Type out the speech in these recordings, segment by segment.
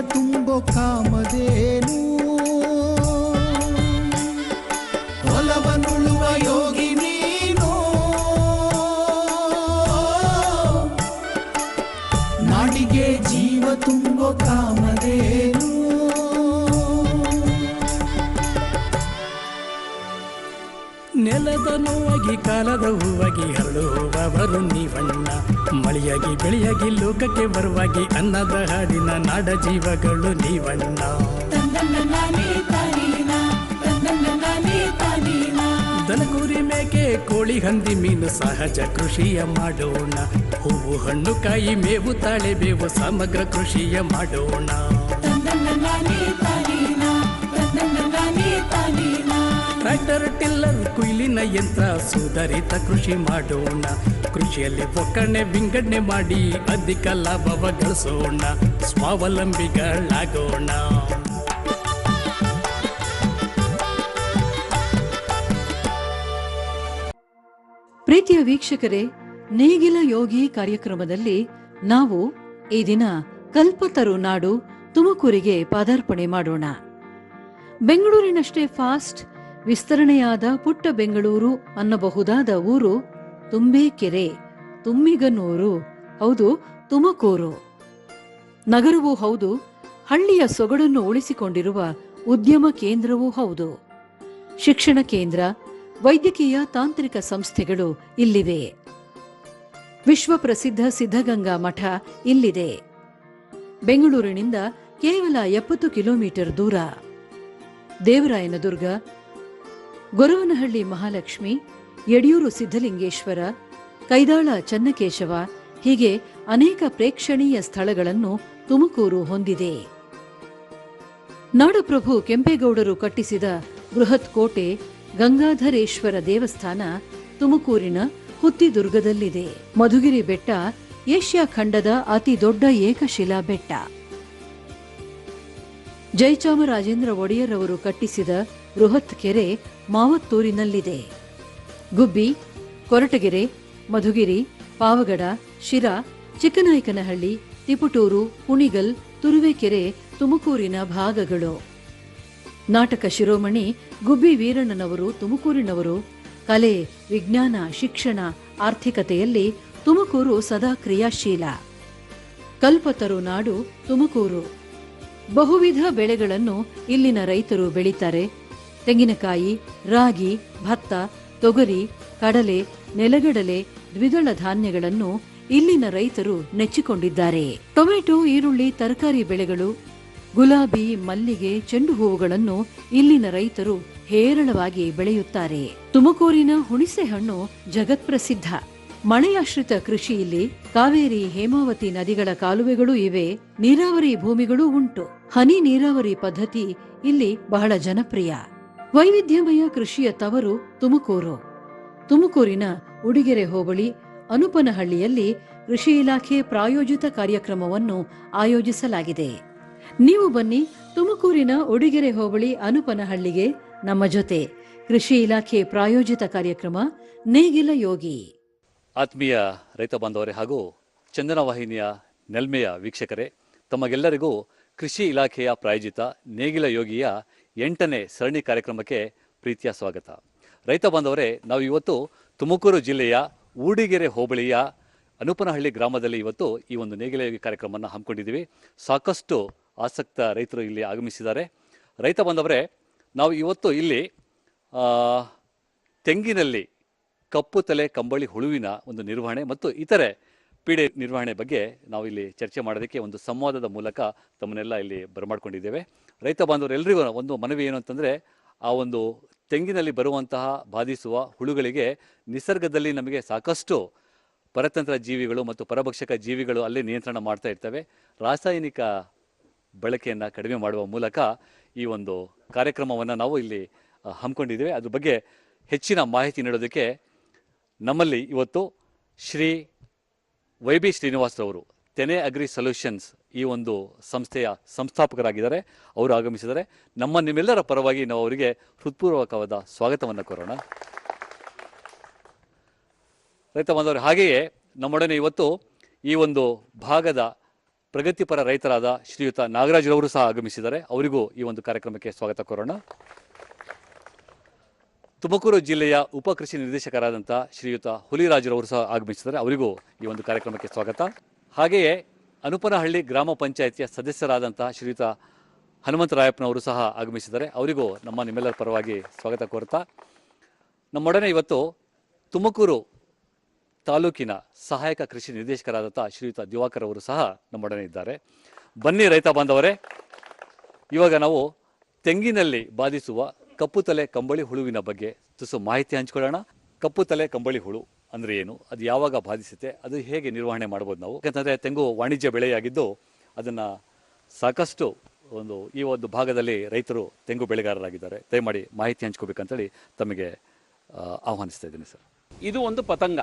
ತುಂಬೋ ಕಾಮದೇನು ಹೊಲವನ್ನುಳುವ ಯೋಗಿ ನೀನು. ನಾಡಿಗೆ ಜೀವ ತುಂಬೋ ಕಾಮದೇನು ನೆಲದ ನೋವಾಗಿ ಕಾಲದ ಹೂವಾಗಿ ಹರಳುವವರು ನೀವಣ್ಣ. ಮಳೆಯಾಗಿ, ಬೆಳೆಯಾಗಿ, ಲೋಕಕ್ಕೆ ಬರುವಾಗಿ ಅನ್ನದ ಹಾಡಿನ ನಾಡ ಜೀವಗಳು ನೀವಣ್ಣ ದನಕೂರಿ ಮೇಕೆ, ಕೋಳಿ ಹಂದಿ ಮೀನು ಸಹಜ ಕೃಷಿಯ ಮಾಡೋಣ. ಹೂವು, ಹಣ್ಣು, ಕಾಯಿ, ಮೇವು, ತಾಳೆ, ಬೇವು ಸಮಗ್ರ ಕೃಷಿಯ ಮಾಡೋಣ. ಟ್ರ್ಯಾಕ್ಟರ್, ಟಿಲ್ಲರ್, ಕುಯ್ಲಿನ ಯಂತ್ರ ಸುಧಾರಿತ ಕೃಷಿ ಮಾಡೋಣ. ಕೃಷಿಯಲ್ಲಿ ಒಕ್ಕಣೆ ವಿಂಗಡಣೆ ಮಾಡಿ ಅಧಿಕ ಲಾಭವ ಗಳಿಸೋಣ ಸ್ವಾವಲಂಬಿಗಳಾಗೋಣ. ಪ್ರೀತಿಯ ವೀಕ್ಷಕರೇ, ನೇಗಿಲ ಯೋಗಿ ಕಾರ್ಯಕ್ರಮದಲ್ಲಿ ನಾವು ಈ ದಿನ ಕಲ್ಪತರು ನಾಡು ತುಮಕೂರಿಗೆ ಪಾದಾರ್ಪಣೆ ಮಾಡೋಣ. ಬೆಂಗಳೂರಿನಷ್ಟೇ ಫಾಸ್ಟ್ ವಿಸ್ತರಣೆಯಾದ ಪುಟ್ಟ ಬೆಂಗಳೂರು ಅನ್ನಬಹುದಾದ ಊರು ತುಂಬೆಕೆರೆ ತುಂಬಿಗನೂರು, ಹೌದು, ತುಮಕೂರು. ನಗರವೂ ಹೌದು, ಹಳ್ಳಿಯ ಸೊಗಡನ್ನು ಉಳಿಸಿಕೊಂಡಿರುವ ಉದ್ಯಮ ಕೇಂದ್ರವೂ ಹೌದು. ಶಿಕ್ಷಣ ಕೇಂದ್ರ, ವೈದ್ಯಕೀಯ ತಾಂತ್ರಿಕ ಸಂಸ್ಥೆಗಳು ಇಲ್ಲಿವೆ. ವಿಶ್ವ ಪ್ರಸಿದ್ಧ ಸಿದ್ಧಗಂಗಾ ಮಠ ಇಲ್ಲಿದೆ. ಬೆಂಗಳೂರಿನಿಂದ ಕೇವಲ ಎಪ್ಪತ್ತು ಕಿಲೋಮೀಟರ್ ದೂರ. ದೇವರಾಯನದುರ್ಗ, ಗೊರವನಹಳ್ಳಿ ಮಹಾಲಕ್ಷ್ಮಿ ಯಡಿಯೂರು ಸಿದ್ಧಲಿಂಗೇಶ್ವರ, ಕೈದಾಳ ಚನ್ನಕೇಶವ ಹೀಗೆ ಅನೇಕ ಪ್ರೇಕ್ಷಣೀಯ ಸ್ಥಳಗಳನ್ನು ತುಮಕೂರು ಹೊಂದಿದೆ. ನಾಡಪ್ರಭು ಕೆಂಪೇಗೌಡರು ಕಟ್ಟಿಸಿದ ಬೃಹತ್ ಕೋಟೆ ಗಂಗಾಧರೇಶ್ವರ ದೇವಸ್ಥಾನ ತುಮಕೂರಿನ ಹುತ್ತಿದುರ್ಗದಲ್ಲಿದೆ. ಮಧುಗಿರಿ ಬೆಟ್ಟ ಏಷ್ಯಾ ಖಂಡದ ಅತಿ ದೊಡ್ಡ ಏಕಶಿಲಾ ಬೆಟ್ಟ. ಜಯಚಾಮರಾಜೇಂದ್ರ ಒಡೆಯರ್ ಅವರು ಕಟ್ಟಿಸಿದ ಬೃಹತ್ ಕೆರೆ ಮಾವತ್ತೂರಿನಲ್ಲಿದೆ. ಗುಬ್ಬಿ, ಕೊರಟಗೆರೆ, ಮಧುಗಿರಿ, ಪಾವಗಡ, ಶಿರಾ, ಚಿಕ್ಕನಾಯಕನಹಳ್ಳಿ, ತಿಪುಟೂರು, ಕುಣಿಗಲ್, ತುರುವೇಕೆರೆ, ತುಮಕೂರಿನ ಭಾಗಗಳು. ನಾಟಕ ಶಿರೋಮಣಿ ಗುಬ್ಬಿ ವೀರಣ್ಣನವರು, ತುಮಕೂರಿನವರು, ಕಲೆ, ವಿಜ್ಞಾನ, ಶಿಕ್ಷಣ, ಆರ್ಥಿಕತೆಯಲ್ಲಿ ತುಮಕೂರು ಸದಾ ಕ್ರಿಯಾಶೀಲ. ಕಲ್ಪತರು ನಾಡು ತುಮಕೂರು. ಬಹುವಿಧ ಬೆಳೆಗಳನ್ನು ಇಲ್ಲಿನ ರೈತರು ಬೆಳೀತಾರೆ. ತೆಂಗಿನಕಾಯಿ, ರಾಗಿ, ಭತ್ತ ತೊಗರಿ, ಕಡಲೆ, ನೆಲಗಡಲೆ, ದ್ವಿದಳ ಧಾನ್ಯಗಳನ್ನು ಇಲ್ಲಿನ ರೈತರು ನೆಚ್ಚಿಕೊಂಡಿದ್ದಾರೆ. ಟೊಮೆಟೊ, ಈರುಳ್ಳಿ, ತರಕಾರಿ ಬೆಳೆಗಳು, ಗುಲಾಬಿ, ಮಲ್ಲಿಗೆ, ಚೆಂಡು ಹೂವುಗಳನ್ನು ಇಲ್ಲಿನ ರೈತರು ಹೇರಳವಾಗಿ ಬೆಳೆಯುತ್ತಾರೆ. ತುಮಕೂರಿನ ಹುಣಿಸೆ ಹಣ್ಣು ಜಗತ್ಪ್ರಸಿದ್ಧ. ಮಳೆಯಾಶ್ರಿತ ಕೃಷಿ ಇಲ್ಲಿ, ಕಾವೇರಿ, ಹೇಮಾವತಿ ನದಿಗಳ ಕಾಲುವೆಗಳೂ ಇವೆ, ನೀರಾವರಿ ಭೂಮಿಗಳೂ ಉಂಟು. ಹನಿ ನೀರಾವರಿ ಪದ್ಧತಿ ಇಲ್ಲಿ ಬಹಳ ಜನಪ್ರಿಯ. ವೈವಿಧ್ಯಮಯ ಕೃಷಿಯ ತವರು ತುಮಕೂರು. ತುಮಕೂರಿನ ಉಡಿಗೆರೆ ಹೋಬಳಿ ಅನುಪನಹಳ್ಳಿಯಲ್ಲಿ ಕೃಷಿ ಇಲಾಖೆ ಪ್ರಾಯೋಜಿತ ಕಾರ್ಯಕ್ರಮವನ್ನು ಆಯೋಜಿಸಲಾಗಿದೆ. ನೀವು ಬನ್ನಿ ತುಮಕೂರಿನ ಉಡಿಗೆರೆ ಹೋಬಳಿ ಅನುಪನಹಳ್ಳಿಗೆ ನಮ್ಮ ಜೊತೆ. ಕೃಷಿ ಇಲಾಖೆ ಪ್ರಾಯೋಜಿತ ಕಾರ್ಯಕ್ರಮ ನೇಗಿಲ ಯೋಗಿ. ಆತ್ಮೀಯ ರೈತ ಬಾಂಧವರೇ ಹಾಗೂ ಚಂದನ ವಾಹಿನಿಯ ನೆಲ್ಮೆಯ ವೀಕ್ಷಕರೇ, ತಮಗೆಲ್ಲರಿಗೂ ಕೃಷಿ ಇಲಾಖೆಯ ಪ್ರಾಯೋಜಿತ ನೇಗಿಲ ಯೋಗಿಯ ಎಂಟನೇ ಸರಣಿ ಕಾರ್ಯಕ್ರಮಕ್ಕೆ ಪ್ರೀತಿಯ ಸ್ವಾಗತ. ರೈತ ಬಾಂಧವರೇ, ನಾವು ಇವತ್ತು ತುಮಕೂರು ಜಿಲ್ಲೆಯ ಊಡಿಗೆರೆ ಹೋಬಳಿಯ ಅನುಪನಹಳ್ಳಿ ಗ್ರಾಮದಲ್ಲಿ ಇವತ್ತು ಈ ಒಂದು ನೇಗಿಲ ಕಾರ್ಯಕ್ರಮವನ್ನು ಹಮ್ಮಿಕೊಂಡಿದ್ದೀವಿ. ಸಾಕಷ್ಟು ಆಸಕ್ತ ರೈತರು ಇಲ್ಲಿ ಆಗಮಿಸಿದ್ದಾರೆ. ರೈತ ಬಾಂಧವರೇ, ನಾವು ಇವತ್ತು ಇಲ್ಲಿ ತೆಂಗಿನಲ್ಲಿ ಕಪ್ಪು ತಲೆ ಕಂಬಳಿ ಹುಳುವಿನ ಒಂದು ನಿರ್ವಹಣೆ ಮತ್ತು ಇತರೆ ಪೀಡೆ ನಿರ್ವಹಣೆ ಬಗ್ಗೆ ನಾವು ಇಲ್ಲಿ ಚರ್ಚೆ ಮಾಡೋದಕ್ಕೆ ಒಂದು ಸಂವಾದದ ಮೂಲಕ ತಮ್ಮನ್ನೆಲ್ಲ ಇಲ್ಲಿ ಬರಮಾಡ್ಕೊಂಡಿದ್ದೇವೆ. ರೈತ ಬಾಂಧವರೆಲ್ಲರಿಗೂ ಒಂದು ಮನವಿ ಏನು ಅಂತಂದರೆ, ಆ ಒಂದು ತೆಂಗಿನಲ್ಲಿ ಬರುವಂತಹ ಬಾಧಿಸುವ ಹುಳುಗಳಿಗೆ ನಿಸರ್ಗದಲ್ಲಿ ನಮಗೆ ಸಾಕಷ್ಟು ಪರತಂತ್ರ ಜೀವಿಗಳು ಮತ್ತು ಪರಭಕ್ಷಕ ಜೀವಿಗಳು ಅಲ್ಲೇ ನಿಯಂತ್ರಣ ಮಾಡ್ತಾ ಇರ್ತವೆ. ರಾಸಾಯನಿಕ ಬಳಕೆಯನ್ನು ಕಡಿಮೆ ಮಾಡುವ ಮೂಲಕ ಈ ಒಂದು ಕಾರ್ಯಕ್ರಮವನ್ನು ನಾವು ಇಲ್ಲಿ ಹಮ್ಮಿಕೊಂಡಿದ್ದೇವೆ. ಅದ್ರ ಬಗ್ಗೆ ಹೆಚ್ಚಿನ ಮಾಹಿತಿ ನೀಡೋದಕ್ಕೆ ನಮ್ಮಲ್ಲಿ ಇವತ್ತು ಶ್ರೀ ವೈ ಬಿ ಶ್ರೀನಿವಾಸರವರು ತೆನೆ ಅಗ್ರಿ ಸೊಲ್ಯೂಷನ್ಸ್ ಈ ಒಂದು ಸಂಸ್ಥೆಯ ಸಂಸ್ಥಾಪಕರಾಗಿದ್ದಾರೆ. ಅವರು ಆಗಮಿಸಿದ್ದಾರೆ ನಮ್ಮ ನಿಮ್ಮೆಲ್ಲರ ಪರವಾಗಿ ನಾವು ಅವರಿಗೆ ಹೃತ್ಪೂರ್ವಕವಾದ ಸ್ವಾಗತವನ್ನು ಕೋರೋಣ. ರೈತ ಬಂದವರು ಹಾಗೆಯೇ ನಮ್ಮೊಡನೆ ಇವತ್ತು ಈ ಒಂದು ಭಾಗದ ಪ್ರಗತಿಪರ ರೈತರಾದ ಶ್ರೀಯುತ ನಾಗರಾಜ್ರವರು ಸಹ ಆಗಮಿಸಿದ್ದಾರೆ. ಅವರಿಗೂ ಈ ಒಂದು ಕಾರ್ಯಕ್ರಮಕ್ಕೆ ಸ್ವಾಗತ ಕೋರೋಣ. ತುಮಕೂರು ಜಿಲ್ಲೆಯ ಉಪ ಕೃಷಿ ನಿರ್ದೇಶಕರಾದಂಥ ಶ್ರೀಯುತ ಹುಲಿರಾಜರವರು ಸಹ ಆಗಮಿಸಿದ್ದಾರೆ. ಅವರಿಗೂ ಈ ಒಂದು ಕಾರ್ಯಕ್ರಮಕ್ಕೆ ಸ್ವಾಗತ. ಹಾಗೆಯೇ ಅನುಪನಹಳ್ಳಿ ಗ್ರಾಮ ಪಂಚಾಯಿತಿಯ ಸದಸ್ಯರಾದಂಥ ಶ್ರೀಯುತ ಹನುಮಂತರಾಯಪ್ಪನವರು ಸಹ ಆಗಮಿಸಿದ್ದಾರೆ. ಅವರಿಗೂ ನಮ್ಮ ನಿಮ್ಮೆಲ್ಲರ ಪರವಾಗಿ ಸ್ವಾಗತ ಕೋರ್ತಾ. ನಮ್ಮೊಡನೆ ಇವತ್ತು ತುಮಕೂರು ತಾಲೂಕಿನ ಸಹಾಯಕ ಕೃಷಿ ನಿರ್ದೇಶಕರಾದಂಥ ಶ್ರೀಯುತ ದಿವಾಕರ್ ಅವರು ಸಹ ನಮ್ಮೊಡನೆ ಇದ್ದಾರೆ. ಬನ್ನಿ ರೈತ ಬಾಂಧವರೇ. ಇವಾಗ ನಾವು ತೆಂಗಿನಲ್ಲಿ ಬಾಧಿಸುವ ಕಪ್ಪು ತಲೆ ಕಂಬಳಿ ಹುಳುವಿನ ಬಗ್ಗೆ ತುಸು ಮಾಹಿತಿ ಹಂಚ್ಕೊಳ್ಳೋಣ. ಕಪ್ಪು ತಲೆ ಕಂಬಳಿ ಹುಳು ಅಂದ್ರೆ ಏನು? ಅದು ಯಾವಾಗ ಬಾಧಿಸುತ್ತೆ? ಅದು ಹೇಗೆ ನಿರ್ವಹಣೆ ಮಾಡ್ಬೋದು ನಾವು? ಯಾಕಂತಂದ್ರೆ ತೆಂಗು ವಾಣಿಜ್ಯ ಬೆಳೆಯಾಗಿದ್ದು ಅದನ್ನ ಸಾಕಷ್ಟು ಒಂದು ಈ ಒಂದು ಭಾಗದಲ್ಲಿ ರೈತರು ತೆಂಗು ಬೆಳೆಗಾರರಾಗಿದ್ದಾರೆ. ದಯಮಾಡಿ ಮಾಹಿತಿ ಹಂಚ್ಕೋಬೇಕಂತೇಳಿ ತಮಗೆ ಆಹ್ವಾನಿಸ್ತಾ ಇದ್ದೀನಿ ಸರ್. ಇದು ಒಂದು ಪತಂಗ.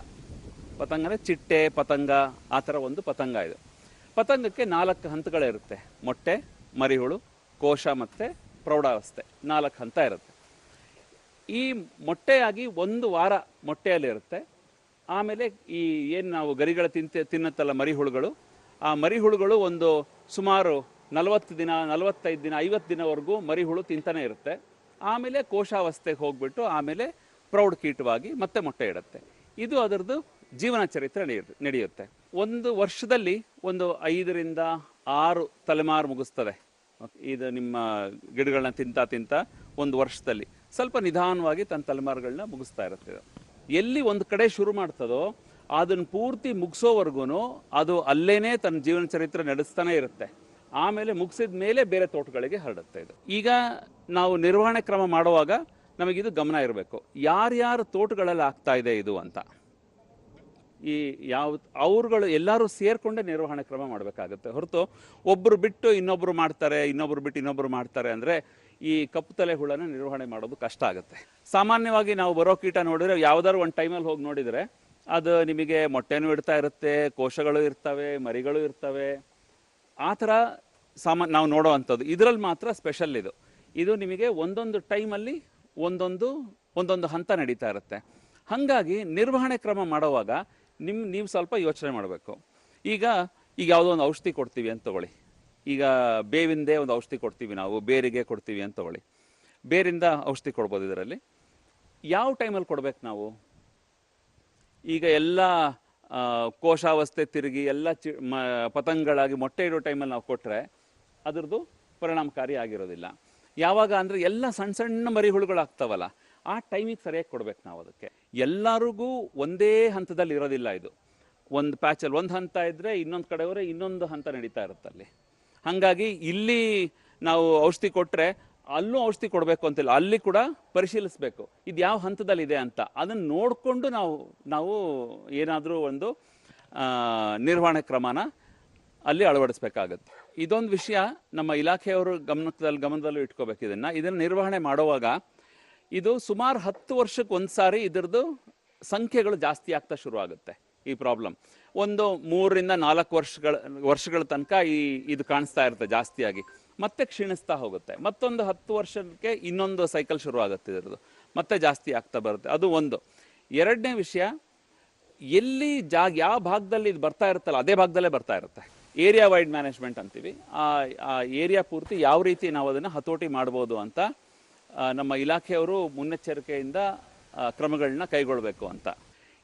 ಪತಂಗ ಅಂದರೆ ಚಿಟ್ಟೆ, ಪತಂಗ, ಆ ಥರ ಒಂದು ಪತಂಗ ಇದು. ಪತಂಗಕ್ಕೆ ನಾಲ್ಕು ಹಂತಗಳಿರುತ್ತೆ. ಮೊಟ್ಟೆ, ಮರಿಹುಳು, ಕೋಶ ಮತ್ತು ಪ್ರೌಢಾವಸ್ಥೆ, ನಾಲ್ಕು ಹಂತ ಇರುತ್ತೆ. ಈ ಮೊಟ್ಟೆಯಾಗಿ ಒಂದು ವಾರ ಮೊಟ್ಟೆಯಲ್ಲಿ ಇರುತ್ತೆ. ಆಮೇಲೆ ಈ ಏನು ನಾವು ಗರಿಗಳ ತಿಂತ, ತಿನ್ನುತ್ತಲ್ಲ ಮರಿಹುಳುಗಳು, ಆ ಮರಿಹುಳುಗಳು ಒಂದು ಸುಮಾರು ನಲವತ್ತು ದಿನ, ನಲವತ್ತೈದು ದಿನ, ಐವತ್ತು ದಿನವರೆಗೂ ಮರಿಹುಳು ತಿಂತಾನೆ ಇರುತ್ತೆ. ಆಮೇಲೆ ಕೋಶಾವಸ್ಥೆಗೆ ಹೋಗ್ಬಿಟ್ಟು ಆಮೇಲೆ ಪ್ರೌಢ ಕೀಟವಾಗಿ ಮತ್ತೆ ಮೊಟ್ಟೆ ಇಡುತ್ತೆ. ಇದು ಅದರದ್ದು ಜೀವನ ಚರಿತ್ರೆ ನಡೆಯುತ್ತೆ. ಒಂದು ವರ್ಷದಲ್ಲಿ ಒಂದು ಐದರಿಂದ ಆರು ತಲೆಮಾರು ಮುಗಿಸ್ತದೆ. ಇದು ನಿಮ್ಮ ಗಿಡಗಳನ್ನ ತಿಂತಾ ತಿಂತಾ ಒಂದು ವರ್ಷದಲ್ಲಿ ಸ್ವಲ್ಪ ನಿಧಾನವಾಗಿ ತನ್ನ ತಲೆಮಾರುಗಳನ್ನ ಮುಗಿಸ್ತಾ ಇರುತ್ತೆ. ಎಲ್ಲಿ ಒಂದು ಕಡೆ ಶುರು ಮಾಡ್ತದೋ ಅದನ್ನು ಪೂರ್ತಿ ಮುಗಿಸೋವರೆಗೂ ಅದು ಅಲ್ಲೇನೇ ತನ್ನ ಜೀವನ ಚರಿತ್ರೆ ನಡೆಸ್ತಾನೆ ಇರುತ್ತೆ. ಆಮೇಲೆ ಮುಗಿಸಿದ ಮೇಲೆ ಬೇರೆ ತೋಟಗಳಿಗೆ ಹರಡುತ್ತೆ ಇದು. ಈಗ ನಾವು ನಿರ್ವಹಣೆ ಕ್ರಮ ಮಾಡುವಾಗ ನಮಗಿದು ಗಮನ ಇರಬೇಕು. ಯಾರ್ಯಾರು ತೋಟಗಳಲ್ಲಿ ಆಗ್ತಾ ಇದೆ ಇದು ಅಂತ. ಈ ಯಾವ, ಅವ್ರುಗಳು ಎಲ್ಲರೂ ಸೇರಿಕೊಂಡೇ ನಿರ್ವಹಣೆ ಕ್ರಮ ಮಾಡಬೇಕಾಗುತ್ತೆ. ಹೊರತು ಒಬ್ಬರು ಬಿಟ್ಟು ಇನ್ನೊಬ್ಬರು ಮಾಡ್ತಾರೆ ಇನ್ನೊಬ್ಬರು ಬಿಟ್ಟು ಇನ್ನೊಬ್ಬರು ಮಾಡ್ತಾರೆ ಅಂದರೆ ಈ ಕಪ್ಪು ತಲೆ ಹುಳನ ನಿರ್ವಹಣೆ ಮಾಡೋದು ಕಷ್ಟ ಆಗುತ್ತೆ. ಸಾಮಾನ್ಯವಾಗಿ ನಾವು ಬರೋ ಕೀಟ ನೋಡಿದ್ರೆ ಯಾವ್ದಾದ್ರು ಒಂದು ಟೈಮಲ್ಲಿ ಹೋಗಿ ನೋಡಿದರೆ ಅದು ನಿಮಗೆ ಮೊಟ್ಟೆನೂ ಇಡ್ತಾ ಇರುತ್ತೆ, ಕೋಶಗಳು ಇರ್ತವೆ, ಮರಿಗಳು ಇರ್ತವೆ. ಆ ಥರ ಸಾಮಾನ್ಯ ನಾವು ನೋಡೋವಂಥದ್ದು ಇದರಲ್ಲಿ ಮಾತ್ರ ಸ್ಪೆಷಲ್ ಇದು. ಇದು ನಿಮಗೆ ಒಂದೊಂದು ಟೈಮಲ್ಲಿ ಒಂದೊಂದು ಒಂದೊಂದು ಹಂತ ನಡೀತಾ ಇರುತ್ತೆ. ಹಾಗಾಗಿ ನಿರ್ವಹಣೆ ಕ್ರಮ ಮಾಡುವಾಗ ನಿಮ್ಮ ನೀವು ಸ್ವಲ್ಪ ಯೋಚನೆ ಮಾಡಬೇಕು. ಈಗ ಈಗ ಯಾವುದೋ ಒಂದು ಔಷಧಿ ಕೊಡ್ತೀವಿ ಅಂತ ತಗೊಳ್ಳಿ. ಈಗ ಬೇವಿಂದೇ ಒಂದು ಔಷಧಿ ಕೊಡ್ತೀವಿ ನಾವು, ಬೇರಿಗೆ ಕೊಡ್ತೀವಿ ಅಂತ ತಗೊಳ್ಳಿ. ಬೇರಿಂದ ಔಷಧಿ ಕೊಡ್ಬೋದು ಇದರಲ್ಲಿ. ಯಾವ ಟೈಮಲ್ಲಿ ಕೊಡ್ಬೇಕು ನಾವು? ಈಗ ಎಲ್ಲ ಕೋಶಾವಸ್ಥೆ ತಿರುಗಿ ಎಲ್ಲ ಚಿ, ಮ, ಪತಂಗಗಳಾಗಿ ಮೊಟ್ಟೆ ಇಡೋ ಟೈಮಲ್ಲಿ ನಾವು ಕೊಟ್ಟರೆ ಅದರದ್ದು ಪರಿಣಾಮಕಾರಿ ಆಗಿರೋದಿಲ್ಲ. ಯಾವಾಗ ಅಂದರೆ ಎಲ್ಲ ಸಣ್ಣ ಸಣ್ಣ ಮರಿಹುಳುಗಳಾಗ್ತಾವಲ್ಲ ಆ ಟೈಮಿಗೆ ಸರಿಯಾಗಿ ಕೊಡ್ಬೇಕು ನಾವು ಅದಕ್ಕೆ. ಎಲ್ಲರಿಗೂ ಒಂದೇ ಹಂತದಲ್ಲಿ ಇರೋದಿಲ್ಲ ಇದು. ಒಂದು ಪ್ಯಾಚಲ್ಲಿ ಒಂದು ಹಂತ ಇದ್ದರೆ ಇನ್ನೊಂದು ಕಡೆಯವರೆ ಇನ್ನೊಂದು ಹಂತ ನಡೀತಾ ಇರುತ್ತೆ ಅಲ್ಲಿ. ಹಾಗಾಗಿ ಇಲ್ಲಿ ನಾವು ಔಷಧಿ ಕೊಟ್ಟರೆ ಅಲ್ಲೂ ಔಷಧಿ ಕೊಡಬೇಕು ಅಂತಿಲ್ಲ. ಅಲ್ಲಿ ಕೂಡ ಪರಿಶೀಲಿಸಬೇಕು. ಇದು ಯಾವ ಹಂತದಲ್ಲಿದೆ ಅಂತ. ಅದನ್ನು ನೋಡಿಕೊಂಡು ನಾವು ನಾವು ಏನಾದರೂ ಒಂದು ನಿರ್ವಹಣೆ ಕ್ರಮನ ಅಲ್ಲಿ ಅಳವಡಿಸ್ಬೇಕಾಗತ್ತೆ. ಇದೊಂದು ವಿಷಯ ನಮ್ಮ ಇಲಾಖೆಯವರು ಗಮನದಲ್ಲಿ ಗಮನದಲ್ಲೂ ಇಟ್ಕೋಬೇಕು ಇದನ್ನು. ಇದನ್ನು ನಿರ್ವಹಣೆ ಮಾಡುವಾಗ ಇದು ಸುಮಾರು ಹತ್ತು ವರ್ಷಕ್ಕೆ ಒಂದು ಸಾರಿ ಇದರದ್ದು ಸಂಖ್ಯೆಗಳು ಜಾಸ್ತಿ ಆಗ್ತಾ ಶುರು ಆಗುತ್ತೆ ಈ ಪ್ರಾಬ್ಲಮ್ ಒಂದು ಮೂರರಿಂದ ನಾಲ್ಕು ವರ್ಷಗಳ ವರ್ಷಗಳ ತನಕ ಈ, ಇದು ಕಾಣಿಸ್ತಾ ಇರುತ್ತೆ ಜಾಸ್ತಿಯಾಗಿ. ಮತ್ತೆ ಕ್ಷೀಣಿಸ್ತಾ ಹೋಗುತ್ತೆ. ಮತ್ತೊಂದು ಹತ್ತು ವರ್ಷಕ್ಕೆ ಇನ್ನೊಂದು ಸೈಕಲ್ ಶುರು ಆಗುತ್ತೆ ಇದರದ್ದು. ಮತ್ತೆ ಜಾಸ್ತಿ ಆಗ್ತಾ ಬರುತ್ತೆ. ಅದು ಒಂದು. ಎರಡನೇ ವಿಷಯ, ಎಲ್ಲಿ ಜಾಗ, ಯಾವ ಭಾಗದಲ್ಲಿ ಇದು ಬರ್ತಾ ಇರುತ್ತಲ್ಲ, ಅದೇ ಭಾಗದಲ್ಲೇ ಬರ್ತಾ ಇರುತ್ತೆ. ಏರಿಯಾ ವೈಡ್ ಮ್ಯಾನೇಜ್ಮೆಂಟ್ ಅಂತೀವಿ. ಆ ಏರಿಯಾ ಪೂರ್ತಿ ಯಾವ ರೀತಿ ನಾವು ಅದನ್ನು ಹತೋಟಿ ಮಾಡ್ಬೋದು ಅಂತ ನಮ್ಮ ಇಲಾಖೆಯವರು ಮುನ್ನೆಚ್ಚರಿಕೆಯಿಂದ ಕ್ರಮಗಳನ್ನ ಕೈಗೊಳ್ಳಬೇಕು ಅಂತ.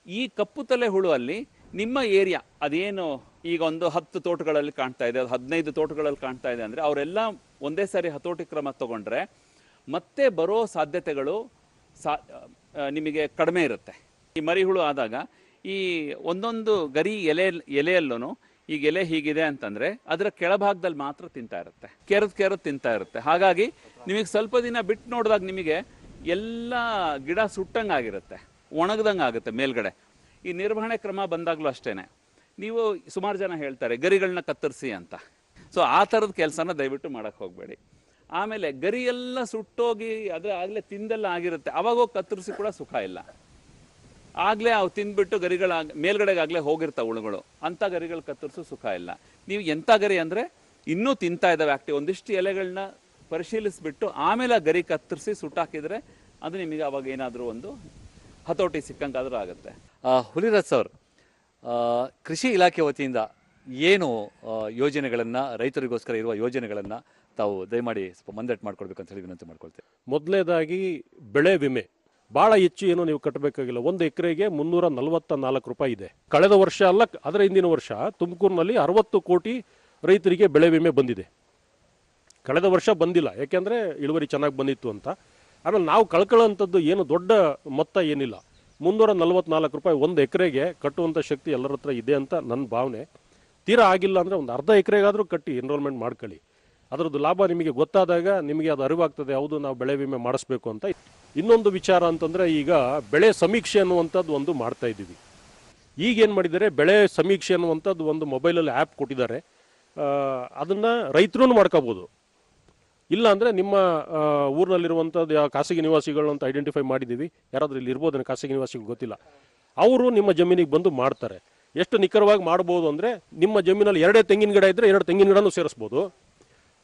ಈ ಕಪ್ಪು ತಲೆ ಹುಳು ಅಲ್ಲಿ ನಿಮ್ಮ ಏರಿಯಾ, ಅದೇನು ಈಗ ಒಂದು ಹತ್ತು ತೋಟಗಳಲ್ಲಿ ಕಾಣ್ತಾ ಇದೆ, ಅದು ಹದಿನೈದು ತೋಟಗಳಲ್ಲಿ ಕಾಣ್ತಾ ಇದೆ ಅಂದರೆ ಅವರೆಲ್ಲ ಒಂದೇ ಸಾರಿ ಹತೋಟಿ ಕ್ರಮ ತಗೊಂಡ್ರೆ ಮತ್ತೆ ಬರೋ ಸಾಧ್ಯತೆಗಳು ಸಾ ನಿಮಗೆ ಕಡಿಮೆ ಇರುತ್ತೆ. ಈ ಮರಿಹುಳು ಆದಾಗ ಈ ಒಂದೊಂದು ಗರಿ ಎಲೆ ಎಲೆಯಲ್ಲೂ ಈಗ ಎಲೆ ಹೀಗಿದೆ ಅಂತಂದ್ರೆ ಅದರ ಕೆಳಭಾಗದಲ್ಲಿ ಮಾತ್ರ ತಿಂತಾ ಇರುತ್ತೆ. ಕೆರೆದು ಕೆರೆದು ತಿಂತಾ ಇರುತ್ತೆ. ಹಾಗಾಗಿ ನಿಮಗೆ ಸ್ವಲ್ಪ ದಿನ ಬಿಟ್ಟು ನೋಡಿದಾಗ ನಿಮಗೆ ಎಲ್ಲ ಗಿಡ ಸುಟ್ಟಂಗೆ ಆಗಿರುತ್ತೆ, ಒಣಗ್ದಂಗೆ ಆಗುತ್ತೆ ಮೇಲ್ಗಡೆ. ಈ ನಿರ್ವಹಣೆ ಕ್ರಮ ಬಂದಾಗಲೂ ಅಷ್ಟೇನೆ. ನೀವು ಸುಮಾರು ಜನ ಹೇಳ್ತಾರೆ ಗರಿಗಳನ್ನ ಕತ್ತರಿಸಿ ಅಂತ. ಸೊ ಆ ಥರದ ಕೆಲಸನ ದಯವಿಟ್ಟು ಮಾಡೋಕ್ಕೆ ಹೋಗಬೇಡಿ. ಆಮೇಲೆ ಗರಿ ಎಲ್ಲ ಸುಟ್ಟೋಗಿ ಅದು ಆಗಲೇ ತಿಂದೆಲ್ಲ ಆಗಿರುತ್ತೆ. ಅವಾಗ ಹೋಗಿ ಕತ್ತರಿಸಿ ಕೂಡ ಸುಖ ಇಲ್ಲ. ಆಗ್ಲೇ ಅವು ತಿಂದ್ಬಿಟ್ಟು ಗರಿಗಳ ಮೇಲ್ಗಡೆಗಾಗಲೇ ಹೋಗಿರ್ತಾವೆ ಹುಳುಗಳು. ಅಂತ ಗರಿಗಳು ಕತ್ತರಿಸು ಸುಖ ಇಲ್ಲ. ನೀವು ಎಂಥ ಗರಿ ಅಂದರೆ ಇನ್ನೂ ತಿಂತಾ ಇದ್ದಾವೆ ಆಕ್ಟಿವ್ ಒಂದಿಷ್ಟು ಎಲೆಗಳನ್ನ ಪರಿಶೀಲಿಸ್ಬಿಟ್ಟು ಆಮೇಲೆ ಆ ಗರಿ ಕತ್ತರಿಸಿ ಸುಟ್ಟಾಕಿದ್ರೆ ಅದು ನಿಮಗೆ ಅವಾಗ ಏನಾದರೂ ಒಂದು ಹತೋಟಿ ಸಿಕ್ಕಂಗಾದರೂ ಆಗುತ್ತೆ. ಆ, ಹುಲಿರಾಜ್ ಸರ್ ಆ, ಕೃಷಿ ಇಲಾಖೆ ವತಿಯಿಂದ ಏನು ಯೋಜನೆಗಳನ್ನ ರೈತರಿಗೋಸ್ಕರ ಇರುವ ಯೋಜನೆಗಳನ್ನ ತಾವು ದಯಮಾಡಿ ಸ್ವಲ್ಪ ಮಂದಟ್ ಮಾಡ್ಕೊಳ್ಬೇಕು ಅಂತ ಹೇಳಿ ವಿನಂತಿ ಮಾಡ್ಕೊಳ್ತೇವೆ ಮೊದಲನೇದಾಗಿ ಬೆಳೆ ವಿಮೆ. ಭಾಳ ಹೆಚ್ಚು ಏನು ನೀವು ಕಟ್ಟಬೇಕಾಗಿಲ್ಲ ಒಂದು ಎಕರೆಗೆ ಮುನ್ನೂರ ನಲವತ್ತ ನಾಲ್ಕು ರೂಪಾಯಿ ಇದೆ. ಕಳೆದ ವರ್ಷ ಅಲ್ಲ ಅದರ ಹಿಂದಿನ ವರ್ಷ ತುಮಕೂರಿನಲ್ಲಿ ಅರವತ್ತು ಕೋಟಿ ರೈತರಿಗೆ ಬೆಳೆ ವಿಮೆ ಬಂದಿದೆ. ಕಳೆದ ವರ್ಷ ಬಂದಿಲ್ಲ, ಯಾಕೆಂದರೆ ಇಳುವರಿ ಚೆನ್ನಾಗಿ ಬಂದಿತ್ತು ಅಂತ. ಆಮೇಲೆ ನಾವು ಕಳ್ಕೊಳ್ಳೋಂಥದ್ದು ಏನು ದೊಡ್ಡ ಮೊತ್ತ ಏನಿಲ್ಲ. ಮುನ್ನೂರ ನಲವತ್ನಾಲ್ಕು ರೂಪಾಯಿ ಒಂದು ಎಕರೆಗೆ ಕಟ್ಟುವಂಥ ಶಕ್ತಿ ಎಲ್ಲರ ಹತ್ರ ಇದೆ ಅಂತ ನನ್ನ ಭಾವನೆ. ತೀರಾ ಆಗಿಲ್ಲ ಅಂದರೆ ಒಂದು ಅರ್ಧ ಎಕರೆಗಾದರೂ ಕಟ್ಟಿ ಎನ್ರೋಲ್ಮೆಂಟ್ ಮಾಡ್ಕೊಳ್ಳಿ. ಅದರದ್ದು ಲಾಭ ನಿಮಗೆ ಗೊತ್ತಾದಾಗ ನಿಮಗೆ ಅದು ಅರಿವಾಗ್ತದೆ, ಹೌದು, ನಾವು ಬೆಳೆ ವಿಮೆ ಮಾಡಿಸ್ಬೇಕು ಅಂತ. ಇನ್ನೊಂದು ವಿಚಾರ ಅಂತಂದರೆ ಈಗ ಬೆಳೆ ಸಮೀಕ್ಷೆ ಅನ್ನುವಂಥದ್ದು ಒಂದು ಮಾಡ್ತಾ ಇದ್ದೀವಿ. ಈಗೇನು ಮಾಡಿದ್ದಾರೆ? ಬೆಳೆ ಸಮೀಕ್ಷೆ ಅನ್ನುವಂಥದ್ದು ಒಂದು ಮೊಬೈಲಲ್ಲಿ ಆ್ಯಪ್ ಕೊಟ್ಟಿದ್ದಾರೆ. ಅದನ್ನು ರೈತರು ಮಾಡ್ಕೋಬೋದು. ಇಲ್ಲ ಅಂದರೆ ನಿಮ್ಮ ಊರಿನಲ್ಲಿರುವಂಥದ್ದು ಯಾವ ಖಾಸಗಿ ನಿವಾಸಿಗಳು ಅಂತ ಐಡೆಂಟಿಫೈ ಮಾಡಿದ್ದೀವಿ. ಯಾರಾದರೂ ಇಲ್ಲಿ ಇರ್ಬೋದು ಖಾಸಗಿ ನಿವಾಸಿಗಳು ಗೊತ್ತಿಲ್ಲ. ಅವರು ನಿಮ್ಮ ಜಮೀನಿಗೆ ಬಂದು ಮಾಡ್ತಾರೆ. ಎಷ್ಟು ನಿಖರವಾಗಿ ಮಾಡ್ಬೋದು ಅಂದರೆ ನಿಮ್ಮ ಜಮೀನಲ್ಲಿ ಎರಡೇ ತೆಂಗಿನ ಗಿಡ ಇದ್ದರೆ ಎರಡು ತೆಂಗಿನ ಗಿಡನೂ ಸೇರಿಸ್ಬೋದು.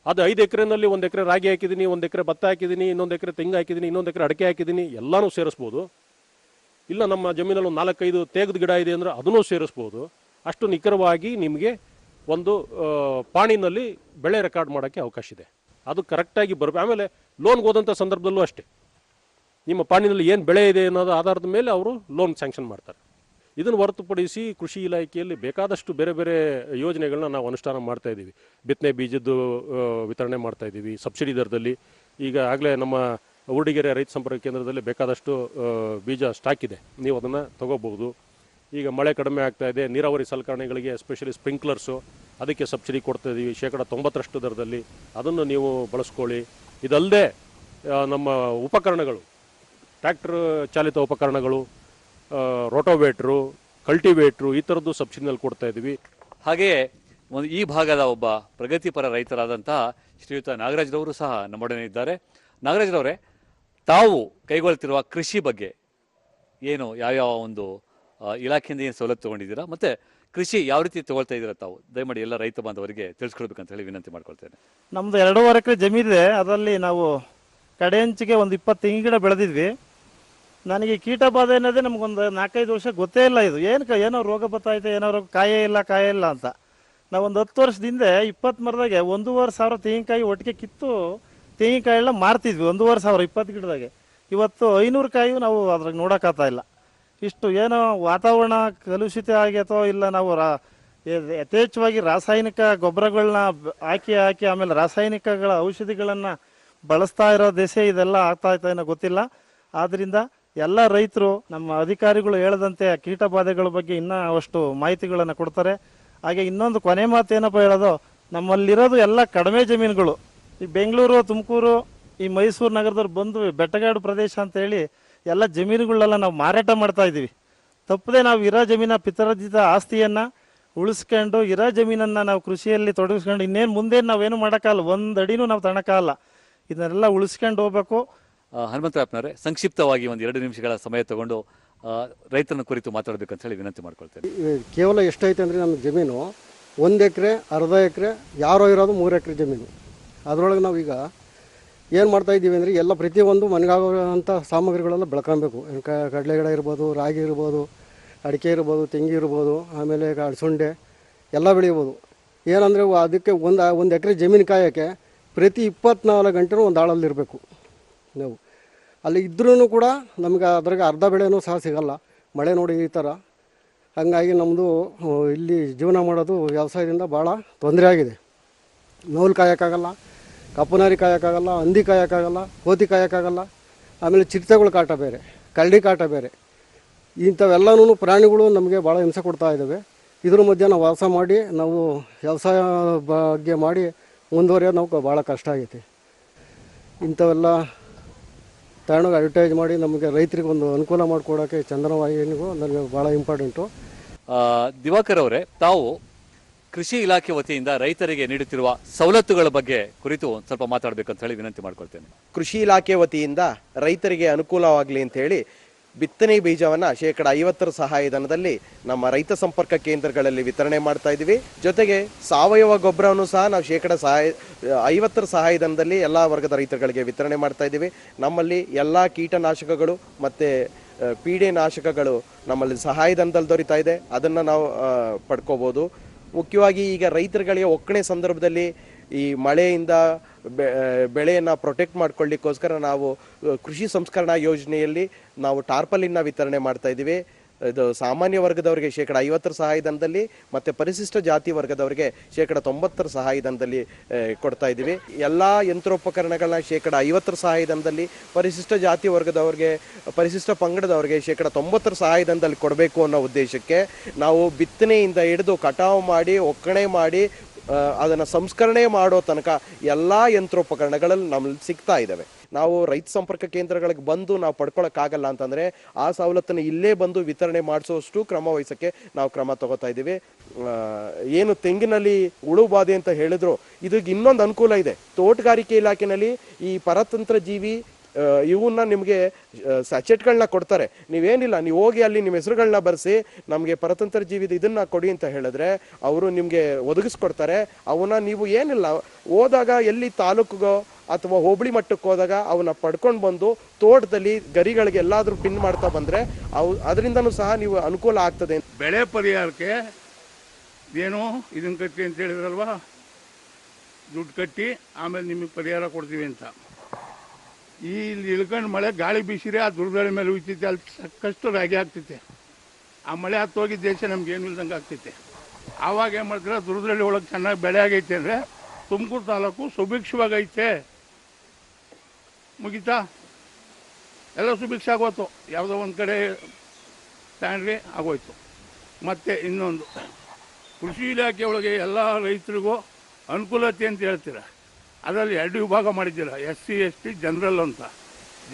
ಅದು ಐದು ಎಕರೆನಲ್ಲಿ ಒಂದು ಎಕರೆ ರಾಗಿ ಹಾಕಿದ್ದೀನಿ, ಒಂದು ಎಕರೆ ಭತ್ತ ಹಾಕಿದ್ದೀನಿ, ಇನ್ನೊಂದು ಎಕರೆ ತೆಂಗು ಹಾಕಿದ್ದೀನಿ, ಇನ್ನೊಂದು ಎಕರೆ ಅಡಿಕೆ ಹಾಕಿದ್ದೀನಿ, ಎಲ್ಲನೂ ಸೇರಿಸ್ಬೋದು. ಇಲ್ಲ ನಮ್ಮ ಜಮೀನಲ್ಲಿ ಒಂದು ನಾಲ್ಕೈದು ತೇಗದ ಗಿಡ ಇದೆ ಅಂದರೆ ಅದನ್ನೂ ಸೇರಿಸ್ಬೋದು. ಅಷ್ಟು ನಿಖರವಾಗಿ ನಿಮಗೆ ಒಂದು ಪಾಣಿನಲ್ಲಿ ಬೆಳೆ ರೆಕಾರ್ಡ್ ಮಾಡೋಕ್ಕೆ ಅವಕಾಶ ಇದೆ. ಅದು ಕರೆಕ್ಟಾಗಿ ಬರಬೇಕು ಆಮೇಲೆ ಲೋನ್ಗೆ ಹೋದಂಥ ಸಂದರ್ಭದಲ್ಲೂ ಅಷ್ಟೇ. ನಿಮ್ಮ ಪಾಣಿನಲ್ಲಿ ಏನು ಬೆಳೆ ಇದೆ ಅನ್ನೋದು ಆಧಾರದ ಮೇಲೆ ಅವರು ಲೋನ್ ಸ್ಯಾಂಕ್ಷನ್ ಮಾಡ್ತಾರೆ. ಇದನ್ನು ಹೊರತುಪಡಿಸಿ ಕೃಷಿ ಇಲಾಖೆಯಲ್ಲಿ ಬೇಕಾದಷ್ಟು ಬೇರೆ ಬೇರೆ ಯೋಜನೆಗಳನ್ನ ನಾವು ಅನುಷ್ಠಾನ ಮಾಡ್ತಾ ಇದ್ದೀವಿ. ಬಿತ್ತನೆ ಬೀಜದ್ದು ವಿತರಣೆ ಮಾಡ್ತಾ ಇದ್ದೀವಿ. ಸಬ್ಸಿಡಿ ದರದಲ್ಲಿ ಈಗ ಆಗಲೇ ನಮ್ಮ ಉಡುಗೆರೆ ರೈತ ಸಂಪರ್ಕ ಕೇಂದ್ರದಲ್ಲಿ ಬೇಕಾದಷ್ಟು ಬೀಜ ಸ್ಟಾಕ್ ಇದೆ. ನೀವು ಅದನ್ನು ತಗೋಬಹುದು. ಈಗ ಮಳೆ ಕಡಿಮೆ ಆಗ್ತಾ ಇದೆ. ನೀರಾವರಿ ಸಲಕರಣೆಗಳಿಗೆ ಎಸ್ಪೆಷಲಿ ಸ್ಪ್ರಿಂಕ್ಲರ್ಸು ಅದಕ್ಕೆ ಸಬ್ಸಿಡಿ ಕೊಡ್ತಾ ಇದ್ದೀವಿ ಶೇಕಡ ತೊಂಬತ್ತರಷ್ಟು ದರದಲ್ಲಿ ಅದನ್ನು ನೀವು ಬಳಸ್ಕೊಳ್ಳಿ. ಇದಲ್ಲದೆ ನಮ್ಮ ಉಪಕರಣಗಳು, ಟ್ರ್ಯಾಕ್ಟರ್ ಚಾಲಿತ ಉಪಕರಣಗಳು ರೋಟೋವೇಟ್ರು ಕಲ್ಟಿವೇಟ್ರು ಈ ಥರದ್ದು ಸಬ್ಸಿಡಿನಲ್ಲಿ ಕೊಡ್ತಾ ಇದ್ದೀವಿ. ಹಾಗೆಯೇ ಒಂದು ಈ ಭಾಗದ ಒಬ್ಬ ಪ್ರಗತಿಪರ ರೈತರಾದಂತಹ ಶ್ರೀಯುತ ನಾಗರಾಜ್ರವರು ಸಹ ನಮ್ಮೊಡನೆ ಇದ್ದಾರೆ. ನಾಗರಾಜ್ರವರೇ ತಾವು ಕೈಗೊಳ್ತಿರುವ ಕೃಷಿ ಬಗ್ಗೆ ಏನು ಯಾವ್ಯಾವ ಒಂದು ಇಲಾಖೆಯಿಂದ ಏನು ಸವಲತ್ತು ತೊಗೊಂಡಿದ್ದೀರಾ? ಮತ್ತು ಕೃಷಿ ಯಾವ ರೀತಿ ತಗೊಳ್ತಾ ಇದ್ದೀರಾ ತಾವು? ದಯಮಾಡಿ ಎಲ್ಲ ರೈತ ಬಾಂಧವರಿಗೆ ತಿಳಿಸ್ಕೊಡ್ಬೇಕಂತ ಹೇಳಿ ವಿನಂತಿ ಮಾಡ್ಕೊಳ್ತೇನೆ. ನಮ್ಮದು ಎರಡೂವರೆ ಎಕರೆ ಜಮೀನಿದೆ. ಅದರಲ್ಲಿ ನಾವು ಕಡೆಯಂಚಿಗೆ ಒಂದು ಇಪ್ಪತ್ತು ತೆಂಗಿನ ಗಿಡ ಬೆಳೆದಿದ್ವಿ. ನನಗೆ ಕೀಟ ಬಾಧೆ ಅನ್ನೋದೇ ನಮಗೊಂದು ನಾಲ್ಕೈದು ವರ್ಷ ಗೊತ್ತೇ ಇಲ್ಲ ಇದು. ಏನಕ್ಕೆ ಏನೋ ರೋಗ ಬತ್ತಾಯ್ತು ಏನೋ ರೋಗ ಕಾಯೇ ಇಲ್ಲ ಕಾಯೇ ಇಲ್ಲ ಅಂತ. ನಾವು ಒಂದು ಹತ್ತು ವರ್ಷದಿಂದ ಇಪ್ಪತ್ತು ಮರದಾಗೆ ಒಂದೂವರೆ ಸಾವಿರ ತೆಂಗಿನಕಾಯಿ ಒಟ್ಟಿಗೆ ಕಿತ್ತು ತೆಂಗಿನಕಾಯಿ ಎಲ್ಲ ಮಾರ್ತಿದ್ವಿ, ಒಂದೂವರೆ ಸಾವಿರ, ಇಪ್ಪತ್ತು ಗಿಡದಾಗೆ. ಇವತ್ತು ಐನೂರು ಕಾಯಿ ನಾವು ಅದ್ರಾಗ ನೋಡೋಕ್ಕಾಗ್ತಾ ಇಲ್ಲ. ಇಷ್ಟು ಏನೋ ವಾತಾವರಣ ಕಲುಷಿತ ಆಗೈತೋ ಇಲ್ಲ ನಾವು ರಾ ಯಥೇಚ್ಛವಾಗಿ ರಾಸಾಯನಿಕ ಗೊಬ್ಬರಗಳನ್ನ ಹಾಕಿ ಹಾಕಿ ಆಮೇಲೆ ರಾಸಾಯನಿಕಗಳ ಔಷಧಿಗಳನ್ನು ಬಳಸ್ತಾ ಇರೋ ದೆಸೆ ಇದೆಲ್ಲ ಆಗ್ತಾ ಇತ್ತು ಏನೋ ಗೊತ್ತಿಲ್ಲ. ಆದ್ರಿಂದ ಎಲ್ಲ ರೈತರು ನಮ್ಮ ಅಧಿಕಾರಿಗಳು ಹೇಳದಂತೆ ಕೀಟ ಬಾಧೆಗಳ ಬಗ್ಗೆ ಇನ್ನೂ ಅಷ್ಟು ಮಾಹಿತಿಗಳನ್ನು ಕೊಡ್ತಾರೆ. ಹಾಗೆ ಇನ್ನೊಂದು ಕೊನೆ ಮಾತು ಏನಪ್ಪ ಹೇಳೋದು, ನಮ್ಮಲ್ಲಿರೋದು ಎಲ್ಲ ಕಡಿಮೆ ಜಮೀನುಗಳು. ಈ ಬೆಂಗಳೂರು, ತುಮಕೂರು, ಈ ಮೈಸೂರು ನಗರದವ್ರು ಬಂದು ಬೆಟ್ಟಗಾಡು ಪ್ರದೇಶ ಅಂತ ಹೇಳಿ ಎಲ್ಲ ಜಮೀನುಗಳನ್ನೆಲ್ಲ ನಾವು ಮಾರಾಟ ಮಾಡ್ತಾ ಇದ್ದೀವಿ. ತಪ್ಪದೆ ನಾವು ಇರೋ ಜಮೀನ ಪಿತರಜಿತ ಆಸ್ತಿಯನ್ನು ಉಳಿಸ್ಕೊಂಡು ಇರೋ ಜಮೀನನ್ನು ನಾವು ಕೃಷಿಯಲ್ಲಿ ತೊಡಗಿಸ್ಕೊಂಡು ಇನ್ನೇನು ಮುಂದೆ ನಾವೇನು ಮಾಡೋಕ್ಕಾಗಲ್ಲ ಒಂದು ಅಡಿನೂ ನಾವು ತಣಕಾಗಲ್ಲ ಇದನ್ನೆಲ್ಲ ಉಳಿಸ್ಕೊಂಡು ಹೋಗ್ಬೇಕು. ಆ, ಹನುಮಂತರಾಯಪ್ಪನವರೇ ಸಂಕ್ಷಿಪ್ತವಾಗಿ ಒಂದು ಎರಡು ನಿಮಿಷಗಳ ಸಮಯ ತಗೊಂಡು ರೈತನ ಕುರಿತು ಮಾತಾಡಬೇಕಂತ ಹೇಳಿ ವಿನಂತಿ ಮಾಡ್ಕೊಳ್ತೇನೆ. ಕೇವಲ ಎಷ್ಟೈತೆ ಅಂದರೆ ನಮ್ಮ ಜಮೀನು ಒಂದು ಎಕರೆ ಅರ್ಧ ಎಕರೆ ಯಾರೋ ಇರೋದು ಮೂರು ಎಕರೆ ಜಮೀನು. ಅದರೊಳಗೆ ನಾವೀಗ ಏನು ಮಾಡ್ತಾ ಇದ್ದೀವಿ ಅಂದರೆ ಎಲ್ಲ ಪ್ರತಿಯೊಂದು ಮನೆಗಾಗುವಂಥ ಸಾಮಗ್ರಿಗಳೆಲ್ಲ ಬೆಳ್ಕೊಬೇಕು. ಕಡಲೆ ಗಿಡ ಇರ್ಬೋದು ರಾಗಿ ಇರ್ಬೋದು ಅಡಿಕೆ ಇರ್ಬೋದು ತೆಂಗಿ ಇರ್ಬೋದು ಆಮೇಲೆ ಅಳಸುಂಡೆ ಎಲ್ಲ ಬೆಳಿಬೋದು ಏನಂದರೆ ಅದಕ್ಕೆ ಒಂದು ಒಂದು ಎಕರೆ ಜಮೀನು ಕಾಯೋಕ್ಕೆ ಪ್ರತಿ ಇಪ್ಪತ್ನಾಲ್ಕು ಗಂಟೆನೂ ಒಂದು ಆಳಲ್ಲಿ ಇರಬೇಕು. ನಾವು ಅಲ್ಲಿ ಇದ್ರೂ ಕೂಡ ನಮಗೆ ಅದ್ರಾಗ ಅರ್ಧ ಬೆಳೆನೂ ಸಹ ಸಿಗಲ್ಲ. ಮಳೆ ನೋಡಿ ಈ ಥರ. ಹಂಗಾಗಿ ನಮ್ಮದು ಇಲ್ಲಿ ಜೀವನ ಮಾಡೋದು ವ್ಯವಸಾಯದಿಂದ ಭಾಳ ತೊಂದರೆ ಆಗಿದೆ. ನೋಲು ಕಾಯೋಕ್ಕಾಗಲ್ಲ ಕಪ್ಪುನಾರಿ ಕಾಯೋಕ್ಕಾಗಲ್ಲ, ಹಂದಿ ಕಾಯೋಕ್ಕಾಗಲ್ಲ ಕೋತಿ ಕಾಯೋಕ್ಕಾಗಲ್ಲ. ಆಮೇಲೆ ಚಿರತೆಗಳ ಕಾಟ ಬೇರೆ, ಕರಡಿ ಕಾಟ ಬೇರೆ. ಇಂಥವೆಲ್ಲನೂ ಪ್ರಾಣಿಗಳು ನಮಗೆ ಭಾಳ ಹಿಂಸೆ ಕೊಡ್ತಾ ಇದ್ದಾವೆ ಇದ್ರ ಮಧ್ಯೆ ನಾವು ವಾಸ ಮಾಡಿ, ನಾವು ವ್ಯವಸಾಯ ಬಗ್ಗೆ ಮಾಡಿ ಮುಂದುವರಿಯೋದು ನಾವು ಭಾಳ ಕಷ್ಟ ಆಗೈತಿ. ಇಂಥವೆಲ್ಲ ತಗೊಂಡೋಗಿ ಅಡ್ವರ್ಟೈಸ್ ಮಾಡಿ ನಮಗೆ ರೈತರಿಗೆ ಒಂದು ಅನುಕೂಲ ಮಾಡಿಕೊಡೋಕ್ಕೆ ಚಂದನವಾಹಿನಿಗೂ ನನಗೆ ಭಾಳ ಇಂಪಾರ್ಟೆಂಟು. ಆ, ದಿವಾಕರ್ ಅವರೇ ತಾವು ಕೃಷಿ ಇಲಾಖೆ ವತಿಯಿಂದ ರೈತರಿಗೆ ನೀಡುತ್ತಿರುವ ಸವಲತ್ತುಗಳ ಬಗ್ಗೆ ಕುರಿತು ಒಂದ್ ಸ್ವಲ್ಪ ಮಾತಾಡಬೇಕಂತ ಹೇಳಿ ವಿನಂತಿ ಮಾಡ್ಕೊಳ್ತೇನೆ. ಕೃಷಿ ಇಲಾಖೆ ವತಿಯಿಂದ ರೈತರಿಗೆ ಅನುಕೂಲವಾಗಲಿ ಅಂತ ಹೇಳಿ ಬಿತ್ತನೆ ಬೀಜವನ್ನ ಶೇಕಡ ಐವತ್ತರ ಸಹಾಯಧನದಲ್ಲಿ ನಮ್ಮ ರೈತ ಸಂಪರ್ಕ ಕೇಂದ್ರಗಳಲ್ಲಿ ವಿತರಣೆ ಮಾಡ್ತಾ ಇದ್ದೀವಿ. ಜೊತೆಗೆ ಸಾವಯವ ಗೊಬ್ಬರವನ್ನು ಸಹ ನಾವು ಶೇಕಡ ಸಹಾಯ ಐವತ್ತರ ಸಹಾಯಧನದಲ್ಲಿ ಎಲ್ಲ ವರ್ಗದ ರೈತರುಗಳಿಗೆ ವಿತರಣೆ ಮಾಡ್ತಾ ಇದ್ದೀವಿ. ನಮ್ಮಲ್ಲಿ ಎಲ್ಲ ಕೀಟನಾಶಕಗಳು ಮತ್ತು ಪೀಡೆ ನಾಶಕಗಳು ನಮ್ಮಲ್ಲಿ ಸಹಾಯಧನದಲ್ಲಿ ದೊರೀತಾ ಇದೆ. ಅದನ್ನು ನಾವು ಪಡ್ಕೋಬೋದು. ಮುಖ್ಯವಾಗಿ ಈಗ ರೈತರುಗಳಿಗೆ ಒಕ್ಕಣೆ ಸಂದರ್ಭದಲ್ಲಿ ಈ ಮಳೆಯಿಂದ ಬೆಳೆಯನ್ನ ಪ್ರೊಟೆಕ್ಟ್ ಮಾಡ್ಕೊಳ್ಳಿಕ್ಕೋಸ್ಕರ ನಾವು ಕೃಷಿ ಸಂಸ್ಕರಣಾ ಯೋಜನೆಯಲ್ಲಿ ನಾವು ಟಾರ್ಪಲಿನ ವಿತರಣೆ ಮಾಡ್ತಾ ಇದ್ದೀವಿ. ಇದು ಸಾಮಾನ್ಯ ವರ್ಗದವರಿಗೆ ಶೇಕಡ ಐವತ್ತರ ಸಹಾಯಧನದಲ್ಲಿ ಮತ್ತು ಪರಿಶಿಷ್ಟ ಜಾತಿ ವರ್ಗದವರಿಗೆ ಶೇಕಡ ತೊಂಬತ್ತರ ಸಹಾಯಧನದಲ್ಲಿ ಕೊಡ್ತಾ ಇದ್ದೀವಿ. ಎಲ್ಲ ಯಂತ್ರೋಪಕರಣಗಳನ್ನ ಶೇಕಡ ಐವತ್ತರ ಸಹಾಯಧನದಲ್ಲಿ ಪರಿಶಿಷ್ಟ ಜಾತಿ ವರ್ಗದವರಿಗೆ, ಪರಿಶಿಷ್ಟ ಪಂಗಡದವರಿಗೆ ಶೇಕಡ ತೊಂಬತ್ತರ ಸಹಾಯಧನದಲ್ಲಿ ಕೊಡಬೇಕು ಅನ್ನೋ ಉದ್ದೇಶಕ್ಕೆ ನಾವು ಬಿತ್ತನೆಯಿಂದ ಹಿಡಿದು ಕಟಾವು ಮಾಡಿ, ಒಕ್ಕಣೆ ಮಾಡಿ ಅದನ್ನ ಸಂಸ್ಕರಣೆ ಮಾಡೋ ತನಕ ಎಲ್ಲ ಯಂತ್ರೋಪಕರಣಗಳಲ್ಲಿ ನಮ್ಮಲ್ಲಿ ಸಿಗ್ತಾ ಇದ್ದಾವೆ ನಾವು ರೈತ ಸಂಪರ್ಕ ಕೇಂದ್ರಗಳಿಗೆ ಬಂದು ನಾವು ಪಡ್ಕೊಳ್ಳೋಕ್ಕಾಗಲ್ಲ ಅಂತಂದರೆ ಆ ಸವಲತ್ತನ್ನು ಇಲ್ಲೇ ಬಂದು ವಿತರಣೆ ಮಾಡಿಸೋಷ್ಟು ಕ್ರಮ ವಹಿಸೋಕ್ಕೆ ನಾವು ಕ್ರಮ ತಗೋತಾ ಇದ್ದೀವಿ. ಏನು ತೆಂಗಿನಲ್ಲಿ ಹುಳು ಬಾಧೆ ಅಂತ ಹೇಳಿದ್ರು, ಇದಕ್ಕೆ ಇನ್ನೊಂದು ಅನುಕೂಲ ಇದೆ. ತೋಟಗಾರಿಕೆ ಇಲಾಖೆಯಲ್ಲಿ ಈ ಪರತಂತ್ರ ಜೀವಿ ಇವನ್ನ ನಿಮಗೆ ಸಚೆಟ್ಗಳನ್ನ ಕೊಡ್ತಾರೆ. ನೀವೇನಿಲ್ಲ, ನೀವು ಹೋಗಿ ಅಲ್ಲಿ ನಿಮ್ಮ ಹೆಸರುಗಳನ್ನ ಬರೆಸಿ, ನಮಗೆ ಪರತಂತ್ರ ಜೀವಿದ ಇದನ್ನ ಕೊಡಿ ಅಂತ ಹೇಳಿದ್ರೆ ಅವರು ನಿಮಗೆ ಒದಗಿಸ್ಕೊಡ್ತಾರೆ. ಅವನ್ನ ನೀವು ಏನಿಲ್ಲ, ಹೋದಾಗ ಎಲ್ಲಿ ತಾಲೂಕುಗೋ ಅಥವಾ ಹೋಬಳಿ ಮಟ್ಟಕ್ಕೆ ಹೋದಾಗ ಅವನ್ನ ಪಡ್ಕೊಂಡು ಬಂದು ತೋಟದಲ್ಲಿ ಗರಿಗಳಿಗೆ ಎಲ್ಲಾದರೂ ಪಿನ್ ಮಾಡ್ತಾ ಬಂದರೆ ಅವು, ಅದರಿಂದನೂ ಸಹ ನೀವು ಅನುಕೂಲ ಆಗ್ತದೆ ಬೆಳೆ ಪರಿಹಾರಕ್ಕೆ ಏನು ಇದನ್ನು ಕಟ್ಟಿ ಅಂತ ಹೇಳಿದ್ರಲ್ವಾ? ದುಡ್ಡು ಕಟ್ಟಿ ಆಮೇಲೆ ನಿಮಗೆ ಪರಿಹಾರ ಕೊಡ್ತೀವಿ ಅಂತ. ಈ ಇಲ್ಲಿ ಇಳ್ಕೊಂಡು ಮಳೆ ಗಾಳಿ ಬೀಸಿರಿ ಆ ದುರ್ಗಳಿ ಮೇಲೆ ಉಯ್ತೈತೆ ಅಲ್ಲಿ ಸಾಕಷ್ಟು ರಾಗಿ ಆಗ್ತೈತೆ ಆ ಮಳೆ ಹತ್ತು ಹೋಗಿದ್ದ ದೇಶ ನಮ್ಗೆ ಏನು ಇಲ್ದಂಗೆ ಆಗ್ತೈತೆ ಆವಾಗ ಏನು ಮಾಡ್ತಾರೆ ದುರ್ಗಳಿ ಒಳಗೆ ಚೆನ್ನಾಗಿ ಬೆಳೆ ಆಗೈತೆ ಅಂದರೆ ತುಮಕೂರು ತಾಲೂಕು ಸುಭಿಕ್ಷವಾಗೈತೆ. ಮುಗೀತಾ? ಎಲ್ಲ ಸುಭಿಕ್ಷ ಆಗೋಯ್ತು. ಯಾವುದೋ ಒಂದು ಕಡೆ ತಗೊಂಡ್ರೆ ಆಗೋಯ್ತು. ಮತ್ತು ಇನ್ನೊಂದು. ಕೃಷಿ ಇಲಾಖೆ ಒಳಗೆ ಎಲ್ಲ ರೈತರಿಗೂ ಅನುಕೂಲತೆ ಅಂತ ಹೇಳ್ತೀರ? ಅದರಲ್ಲಿ ಎರಡು ವಿಭಾಗ ಮಾಡಿದ್ದೀರ S C S T general ಅಂತ.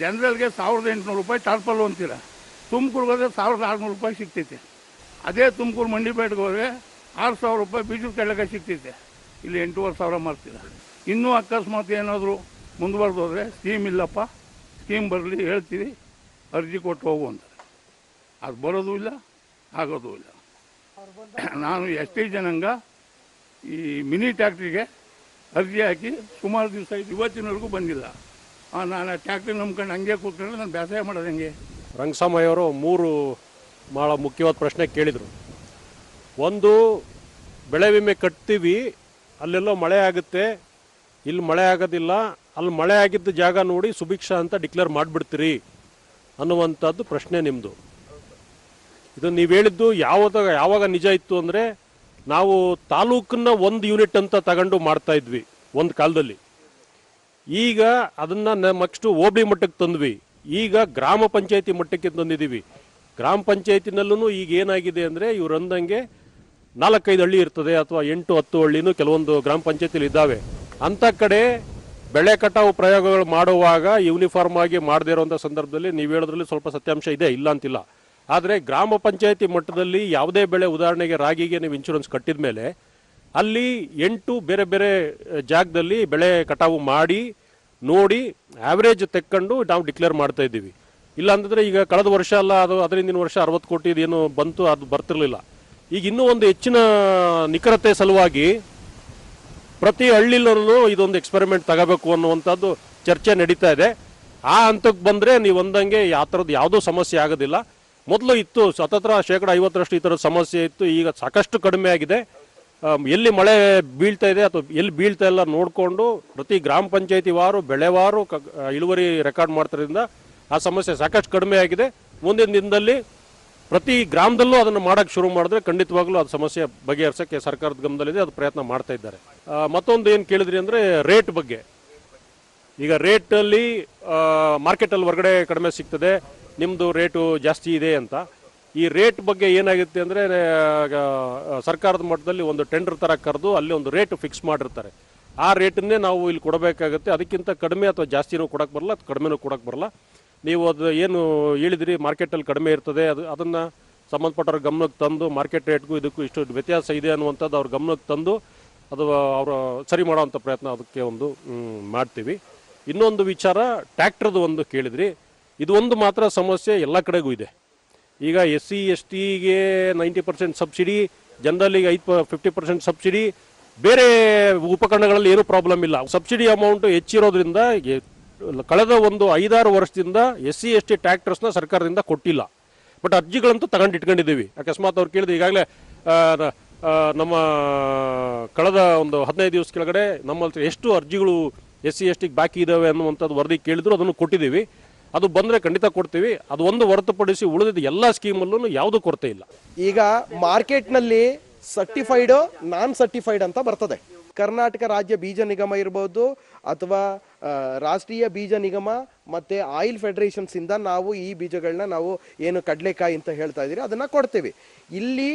ಜನರಲ್ಗೆ ಸಾವಿರದ ಎಂಟುನೂರು ರೂಪಾಯಿ ಟಾರ್ಪಲ್ ಅಂತೀರ. ತುಮಕೂರಿಗೆ ಹೋದ್ರೆ ಸಾವಿರದ ಆರುನೂರು ರೂಪಾಯಿ ಸಿಗ್ತೈತೆ. ಅದೇ ತುಮಕೂರು ಮಂಡಿಪೇಟೆಗೆ ಹೋದರೆ ಆರು ಸಾವಿರ ರೂಪಾಯಿ ಬೀಜದ ಕೆಳಗೆ ಸಿಗ್ತೈತೆ. ಇಲ್ಲಿ ಎಂಟೂವರೆ ಸಾವಿರ ಮಾಡ್ತೀರ. ಇನ್ನೂ ಅಕಸ್ಮಾತ್ ಏನಾದರೂ ಮುಂದುವರೆದು ಹೋದರೆ ಸ್ಕೀಮ್ ಇಲ್ಲಪ್ಪ ಸ್ಕೀಮ್ ಬರಲಿ ಹೇಳ್ತೀವಿ ಅರ್ಜಿ ಕೊಟ್ಟು ಹೋಗು ಅಂತ. ಅದು ಬರೋದು ಇಲ್ಲ ಆಗೋದು ಇಲ್ಲ. ನಾನು ಎಷ್ಟೇ ಜನಾಂಗ ಈ ಮಿನಿ ಟ್ಯಾಕ್ಟ್ರಿಗೆ ಅರ್ಜಿ ಹಾಕಿ ಸುಮಾರು ದಿವಸ ಆಯ್ತು ಇವತ್ತಿನವರೆಗೂ ಬಂದಿಲ್ಲ. ಆ, ನಾನು ಟ್ಯಾಕ್ಟ್ರಿ ನಂಬ್ಕೊಂಡು ಹಂಗೆ ಕೂತ್ಕೊಂಡ್ರೆ ನಾನು ಬೇಸಾಯ ಮಾಡೋದು ಹೆಂಗೆ? ಅವರು ಮೂರು ಭಾಳ ಮುಖ್ಯವಾದ ಪ್ರಶ್ನೆ ಕೇಳಿದರು. ಒಂದು ಬೆಳೆ ವಿಮೆ ಕಟ್ತೀವಿ ಅಲ್ಲೆಲ್ಲೋ ಮಳೆ ಆಗುತ್ತೆ ಇಲ್ಲಿ ಮಳೆ ಆಗೋದಿಲ್ಲ ಅಲ್ಲಿ ಮಳೆ ಆಗಿದ್ದ ಜಾಗ ನೋಡಿ ಸುಭಿಕ್ಷಾ ಅಂತ ಡಿಕ್ಲೇರ್ ಮಾಡಿಬಿಡ್ತೀರಿ ಅನ್ನುವಂಥದ್ದು ಪ್ರಶ್ನೆ ನಿಮ್ಮದು ಇದು ನೀವು ಹೇಳಿದ್ದು ಯಾವಾಗ ಯಾವಾಗ ನಿಜ ಇತ್ತು ಅಂದರೆ ನಾವು ತಾಲೂಕನ್ನ ಒಂದು ಯೂನಿಟ್ ಅಂತ ತಗೊಂಡು ಮಾಡ್ತಾ ಇದ್ವಿ, ಒಂದು ಕಾಲದಲ್ಲಿ. ಈಗ ಅದನ್ನ ನೆಕ್ಸ್ಟು ಹೋಬಳಿ ಮಟ್ಟಕ್ಕೆ ತಂದ್ವಿ. ಈಗ ಗ್ರಾಮ ಪಂಚಾಯತಿ ಮಟ್ಟಕ್ಕೆ ತಂದಿದ್ದೀವಿ. ಗ್ರಾಮ ಪಂಚಾಯತಿನಲ್ಲೂ ಈಗ ಏನಾಗಿದೆ ಅಂದರೆ ಇವ್ರು ಅಂದಂಗೆ ನಾಲ್ಕೈದು ಹಳ್ಳಿ ಇರ್ತದೆ ಅಥವಾ ಎಂಟು ಹತ್ತು ಹಳ್ಳಿನೂ ಕೆಲವೊಂದು ಗ್ರಾಮ ಪಂಚಾಯತಿಲಿ ಇದ್ದಾವೆ. ಅಂಥ ಕಡೆ ಬೆಳೆ ಕಟಾವು ಪ್ರಯೋಗಗಳು ಮಾಡುವಾಗ ಯೂನಿಫಾರ್ಮ್ ಆಗಿ ಮಾಡದೇ ಇರುವಂಥ ಸಂದರ್ಭದಲ್ಲಿ ನೀವು ಹೇಳೋದ್ರಲ್ಲಿ ಸ್ವಲ್ಪ ಸತ್ಯಾಂಶ ಇದೆ, ಇಲ್ಲ ಅಂತಿಲ್ಲ. ಆದರೆ ಗ್ರಾಮ ಪಂಚಾಯತಿ ಮಟ್ಟದಲ್ಲಿ ಯಾವುದೇ ಬೆಳೆ ಉದಾಹರಣೆಗೆ ರಾಗಿಗೆ ನೀವು ಇನ್ಶೂರೆನ್ಸ್ ಕಟ್ಟಿದ ಮೇಲೆ ಅಲ್ಲಿ ಎಂಟು ಬೇರೆ ಬೇರೆ ಜಾಗದಲ್ಲಿ ಬೆಳೆ ಕಟಾವು ಮಾಡಿ, ನೋಡಿ ಆವರೇಜ್ ತೆಕ್ಕೊಂಡು ನಾವು ಡಿಕ್ಲೇರ್ ಮಾಡ್ತಾ ಇದ್ದೀವಿ. ಇಲ್ಲ ಈಗ ಕಳೆದ ವರ್ಷ ಅಲ್ಲ, ಅದು ಅದರಿಂದಿನ ವರ್ಷ ಅರವತ್ತು ಕೋಟಿ ಏನು ಬಂತು, ಅದು ಬರ್ತಿರಲಿಲ್ಲ. ಈಗ ಇನ್ನೂ ಒಂದು ಹೆಚ್ಚಿನ ನಿಖರತೆ ಸಲುವಾಗಿ ಪ್ರತಿ ಹಳ್ಳಿಲೂ ಇದೊಂದು ಎಕ್ಸ್ಪೆರಿಮೆಂಟ್ ತಗೋಬೇಕು ಅನ್ನುವಂಥದ್ದು ಚರ್ಚೆ ನಡೀತಾ ಇದೆ. ಆ ಹಂತಕ್ಕೆ ಬಂದರೆ ನೀವು ಅಂದಂಗೆ ಯಾವ ಥರದ್ದು ಯಾವುದೂ ಸಮಸ್ಯೆ ಆಗೋದಿಲ್ಲ. ಮೊದಲು ಇತ್ತು ಸತತ್ರ ಶೇಕಡ ಐವತ್ತರಷ್ಟು ಈ ಥರದ ಸಮಸ್ಯೆ ಇತ್ತು. ಈಗ ಸಾಕಷ್ಟು ಕಡಿಮೆ ಆಗಿದೆ. ಎಲ್ಲಿ ಮಳೆ ಬೀಳ್ತಾ ಇದೆ ಅಥವಾ ಎಲ್ಲಿ ಬೀಳ್ತಾ ಇಲ್ಲ ನೋಡಿಕೊಂಡು ಪ್ರತಿ ಗ್ರಾಮ ಪಂಚಾಯತಿ ವಾರು ಬೆಳೆವಾರು ಇಳುವರಿ ರೆಕಾರ್ಡ್ ಮಾಡ್ತಿರೋದ್ರಿಂದ ಆ ಸಮಸ್ಯೆ ಸಾಕಷ್ಟು ಕಡಿಮೆ ಆಗಿದೆ. ಮುಂದಿನ ದಿನದಲ್ಲಿ ಪ್ರತಿ ಗ್ರಾಮದಲ್ಲೂ ಅದನ್ನು ಮಾಡೋಕ್ಕೆ ಶುರು ಮಾಡಿದ್ರೆ ಖಂಡಿತವಾಗ್ಲೂ ಅದು ಸಮಸ್ಯೆ ಬಗೆಹರಿಸೋಕ್ಕೆ ಸರ್ಕಾರದ ಗಮನದಲ್ಲಿದೆ. ಅದು ಪ್ರಯತ್ನ ಮಾಡ್ತಾ ಇದ್ದಾರೆ. ಮತ್ತೊಂದು ಏನು ಕೇಳಿದ್ರಿ ಅಂದರೆ ರೇಟ್ ಬಗ್ಗೆ. ಈಗ ರೇಟಲ್ಲಿ ಮಾರ್ಕೆಟಲ್ಲಿ ಹೊರಗಡೆ ಕಡಿಮೆ ಸಿಗ್ತದೆ. ನಿಮ್ಮದು ರೇಟು ಜಾಸ್ತಿ ಇದೆ ಅಂತ. ಈ ರೇಟ್ ಬಗ್ಗೆ ಏನಾಗುತ್ತೆ ಅಂದರೆ ಸರ್ಕಾರದ ಮಟ್ಟದಲ್ಲಿ ಒಂದು ಟೆಂಡರ್ ಥರ ಕರೆದು ಅಲ್ಲಿ ಒಂದು ರೇಟ್ ಫಿಕ್ಸ್ ಮಾಡಿರ್ತಾರೆ. ಆ ರೇಟನ್ನೇ ನಾವು ಇಲ್ಲಿ ಕೊಡಬೇಕಾಗುತ್ತೆ. ಅದಕ್ಕಿಂತ ಕಡಿಮೆ ಅಥವಾ ಜಾಸ್ತಿನೂ ಕೊಡೋಕ್ಕೆ ಬರಲ್ಲ ಕಡಿಮೆನೂ ಕೊಡೋಕ್ಕೆ ಬರಲ್ಲ. ನೀವು ಅದು ಏನು ಹೇಳಿದಿರಿ, ಮಾರ್ಕೆಟಲ್ಲಿ ಕಡಿಮೆ ಇರ್ತದೆ, ಅದು, ಅದನ್ನು ಸಂಬಂಧಪಟ್ಟವ್ರ ಗಮನಕ್ಕೆ ತಂದು, ಮಾರ್ಕೆಟ್ ರೇಟ್ಗೂ ಇದಕ್ಕೂ ಇಷ್ಟು ವ್ಯತ್ಯಾಸ ಇದೆ ಅನ್ನುವಂಥದ್ದು ಅವ್ರ ಗಮನಕ್ಕೆ ತಂದು, ಅದು ಅವರು ಸರಿ ಮಾಡೋವಂಥ ಪ್ರಯತ್ನ ಅದಕ್ಕೆ ಒಂದು ಮಾಡ್ತೀವಿ. ಇನ್ನೊಂದು ವಿಚಾರ ಟ್ಯಾಕ್ಟ್ರದ್ದು ಒಂದು ಕೇಳಿದ್ರಿ. ಇದು ಒಂದು ಮಾತ್ರ ಸಮಸ್ಯೆ ಎಲ್ಲ ಕಡೆಗೂ ಇದೆ. ಈಗ ಎಸ್ ಸಿ, ಎಸ್ ಟಿಗೆ ನೈಂಟಿ ಪರ್ಸೆಂಟ್ ಸಬ್ಸಿಡಿ ಜನರಲ್ಲಿಗೆ ಐದು ಫಿಫ್ಟಿ ಪರ್ಸೆಂಟ್ ಸಬ್ಸಿಡಿ, ಬೇರೆ ಉಪಕರಣಗಳಲ್ಲಿ ಏನೂ ಪ್ರಾಬ್ಲಮ್ ಇಲ್ಲ. ಸಬ್ಸಿಡಿ ಅಮೌಂಟ್ ಹೆಚ್ಚಿರೋದ್ರಿಂದ ಕಳೆದ ಒಂದು ಐದಾರು ವರ್ಷದಿಂದ ಎಸ್ ಸಿ, ಎಸ್ ಟಿ ಟ್ಯಾಕ್ಟರ್ಸ್ನ ಸರ್ಕಾರದಿಂದ ಕೊಟ್ಟಿಲ್ಲ. ಬಟ್ ಅರ್ಜಿಗಳಂತೂ ತಗೊಂಡು ಇಟ್ಕೊಂಡಿದ್ದೀವಿ. ಅಕಸ್ಮಾತ್ ಅವ್ರು ಕೇಳಿದ್ರು ಈಗಾಗಲೇ ನಮ್ಮ, ಕಳೆದ ಒಂದು ಹದಿನೈದು ದಿವಸ ಕೆಳಗಡೆ ನಮ್ಮ ಹತ್ರ ಎಷ್ಟು ಅರ್ಜಿಗಳು ಎಸ್ ಸಿ, ಎಸ್ ಟಿಗೆ ಬಾಕಿ ಇದ್ದಾವೆ ಅನ್ನುವಂಥದ್ದು ವರದಿ ಕೇಳಿದ್ರು ಅದನ್ನು ಕೊಟ್ಟಿದ್ದೀವಿ. ಅದು ಬಂದರೆ ಖಂಡಿತ ಕೊಡ್ತೀವಿ. ಅದು ಒಂದು ಹೊರತುಪಡಿಸಿ ಉಳಿದಿದ್ದ ಎಲ್ಲ ಸ್ಕೀಮಲ್ಲೂ ಯಾವುದೂ ಕೊರತೆ ಇಲ್ಲ. ಈಗ ಮಾರ್ಕೆಟ್ನಲ್ಲಿ ಸರ್ಟಿಫೈಡ್ ನಾನ್ ಸರ್ಟಿಫೈಡ್ ಅಂತ ಬರ್ತದೆ. ಕರ್ನಾಟಕ ರಾಜ್ಯ ಬೀಜ ನಿಗಮ ಇರ್ಬೋದು ಅಥವಾ ರಾಷ್ಟ್ರೀಯ ಬೀಜ ನಿಗಮ ಮತ್ತೆ ಆಯಿಲ್ ಫೆಡರೇಷನ್ಸ್ ಇಂದ ನಾವು ಈ ಬೀಜಗಳನ್ನ ನಾವು ಏನು ಕಡಲೆಕಾಯಿ ಅಂತ ಹೇಳ್ತಾ ಇದ್ದೀರಿ, ಅದನ್ನ ಕೊಡ್ತೀವಿ. ಇಲ್ಲಿ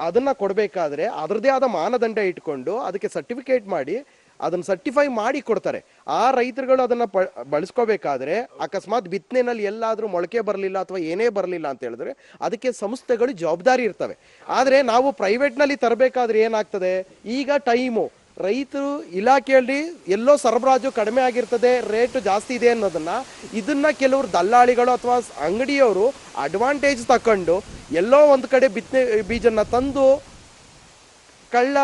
ಅದನ್ನ ಕೊಡಬೇಕಾದ್ರೆ ಅದರದೇ ಆದ ಮಾನದಂಡ ಇಟ್ಕೊಂಡು ಅದಕ್ಕೆ ಸರ್ಟಿಫಿಕೇಟ್ ಮಾಡಿ ಅದನ್ನ ಸರ್ಟಿಫೈ ಮಾಡಿ ಕೊಡ್ತಾರೆ. ಆ ರೈತರುಗಳು ಅದನ್ನ ಬಳಸ್ಕೋಬೇಕಾದ್ರೆ ಅಕಸ್ಮಾತ್ ಬಿತ್ತನೆನಲ್ಲಿ ಎಲ್ಲಾದ್ರೂ ಮೊಳಕೆ ಬರಲಿಲ್ಲ ಅಥವಾ ಏನೇ ಬರಲಿಲ್ಲ ಅಂತ ಹೇಳಿದ್ರೆ ಅದಕ್ಕೆ ಸಂಸ್ಥೆಗಳು ಜವಾಬ್ದಾರಿ ಇರ್ತವೆ. ಆದ್ರೆ ನಾವು ಪ್ರೈವೇಟ್ನಲ್ಲಿ ತರಬೇಕಾದ್ರೆ ಏನಾಗ್ತದೆ? ಈಗ ಟೈಮು ರೈತರು ಇಲಾಖೆಯಲ್ಲಿ ಎಲ್ಲೋ ಸರಬರಾಜು ಕಡಿಮೆ ಆಗಿರ್ತದೆ ರೇಟ್ ಜಾಸ್ತಿ ಇದೆ ಅನ್ನೋದನ್ನ ಇದನ್ನ ಕೆಲವರು ದಲ್ಲಾಳಿಗಳು ಅಥವಾ ಅಂಗಡಿಯವರು ಅಡ್ವಾಂಟೇಜ್ ತಕೊಂಡು ಎಲ್ಲೋ ಒಂದು ಕಡೆ ಬಿತ್ತನೆ ಬೀಜನ ತಂದು ಕಳ್ಳ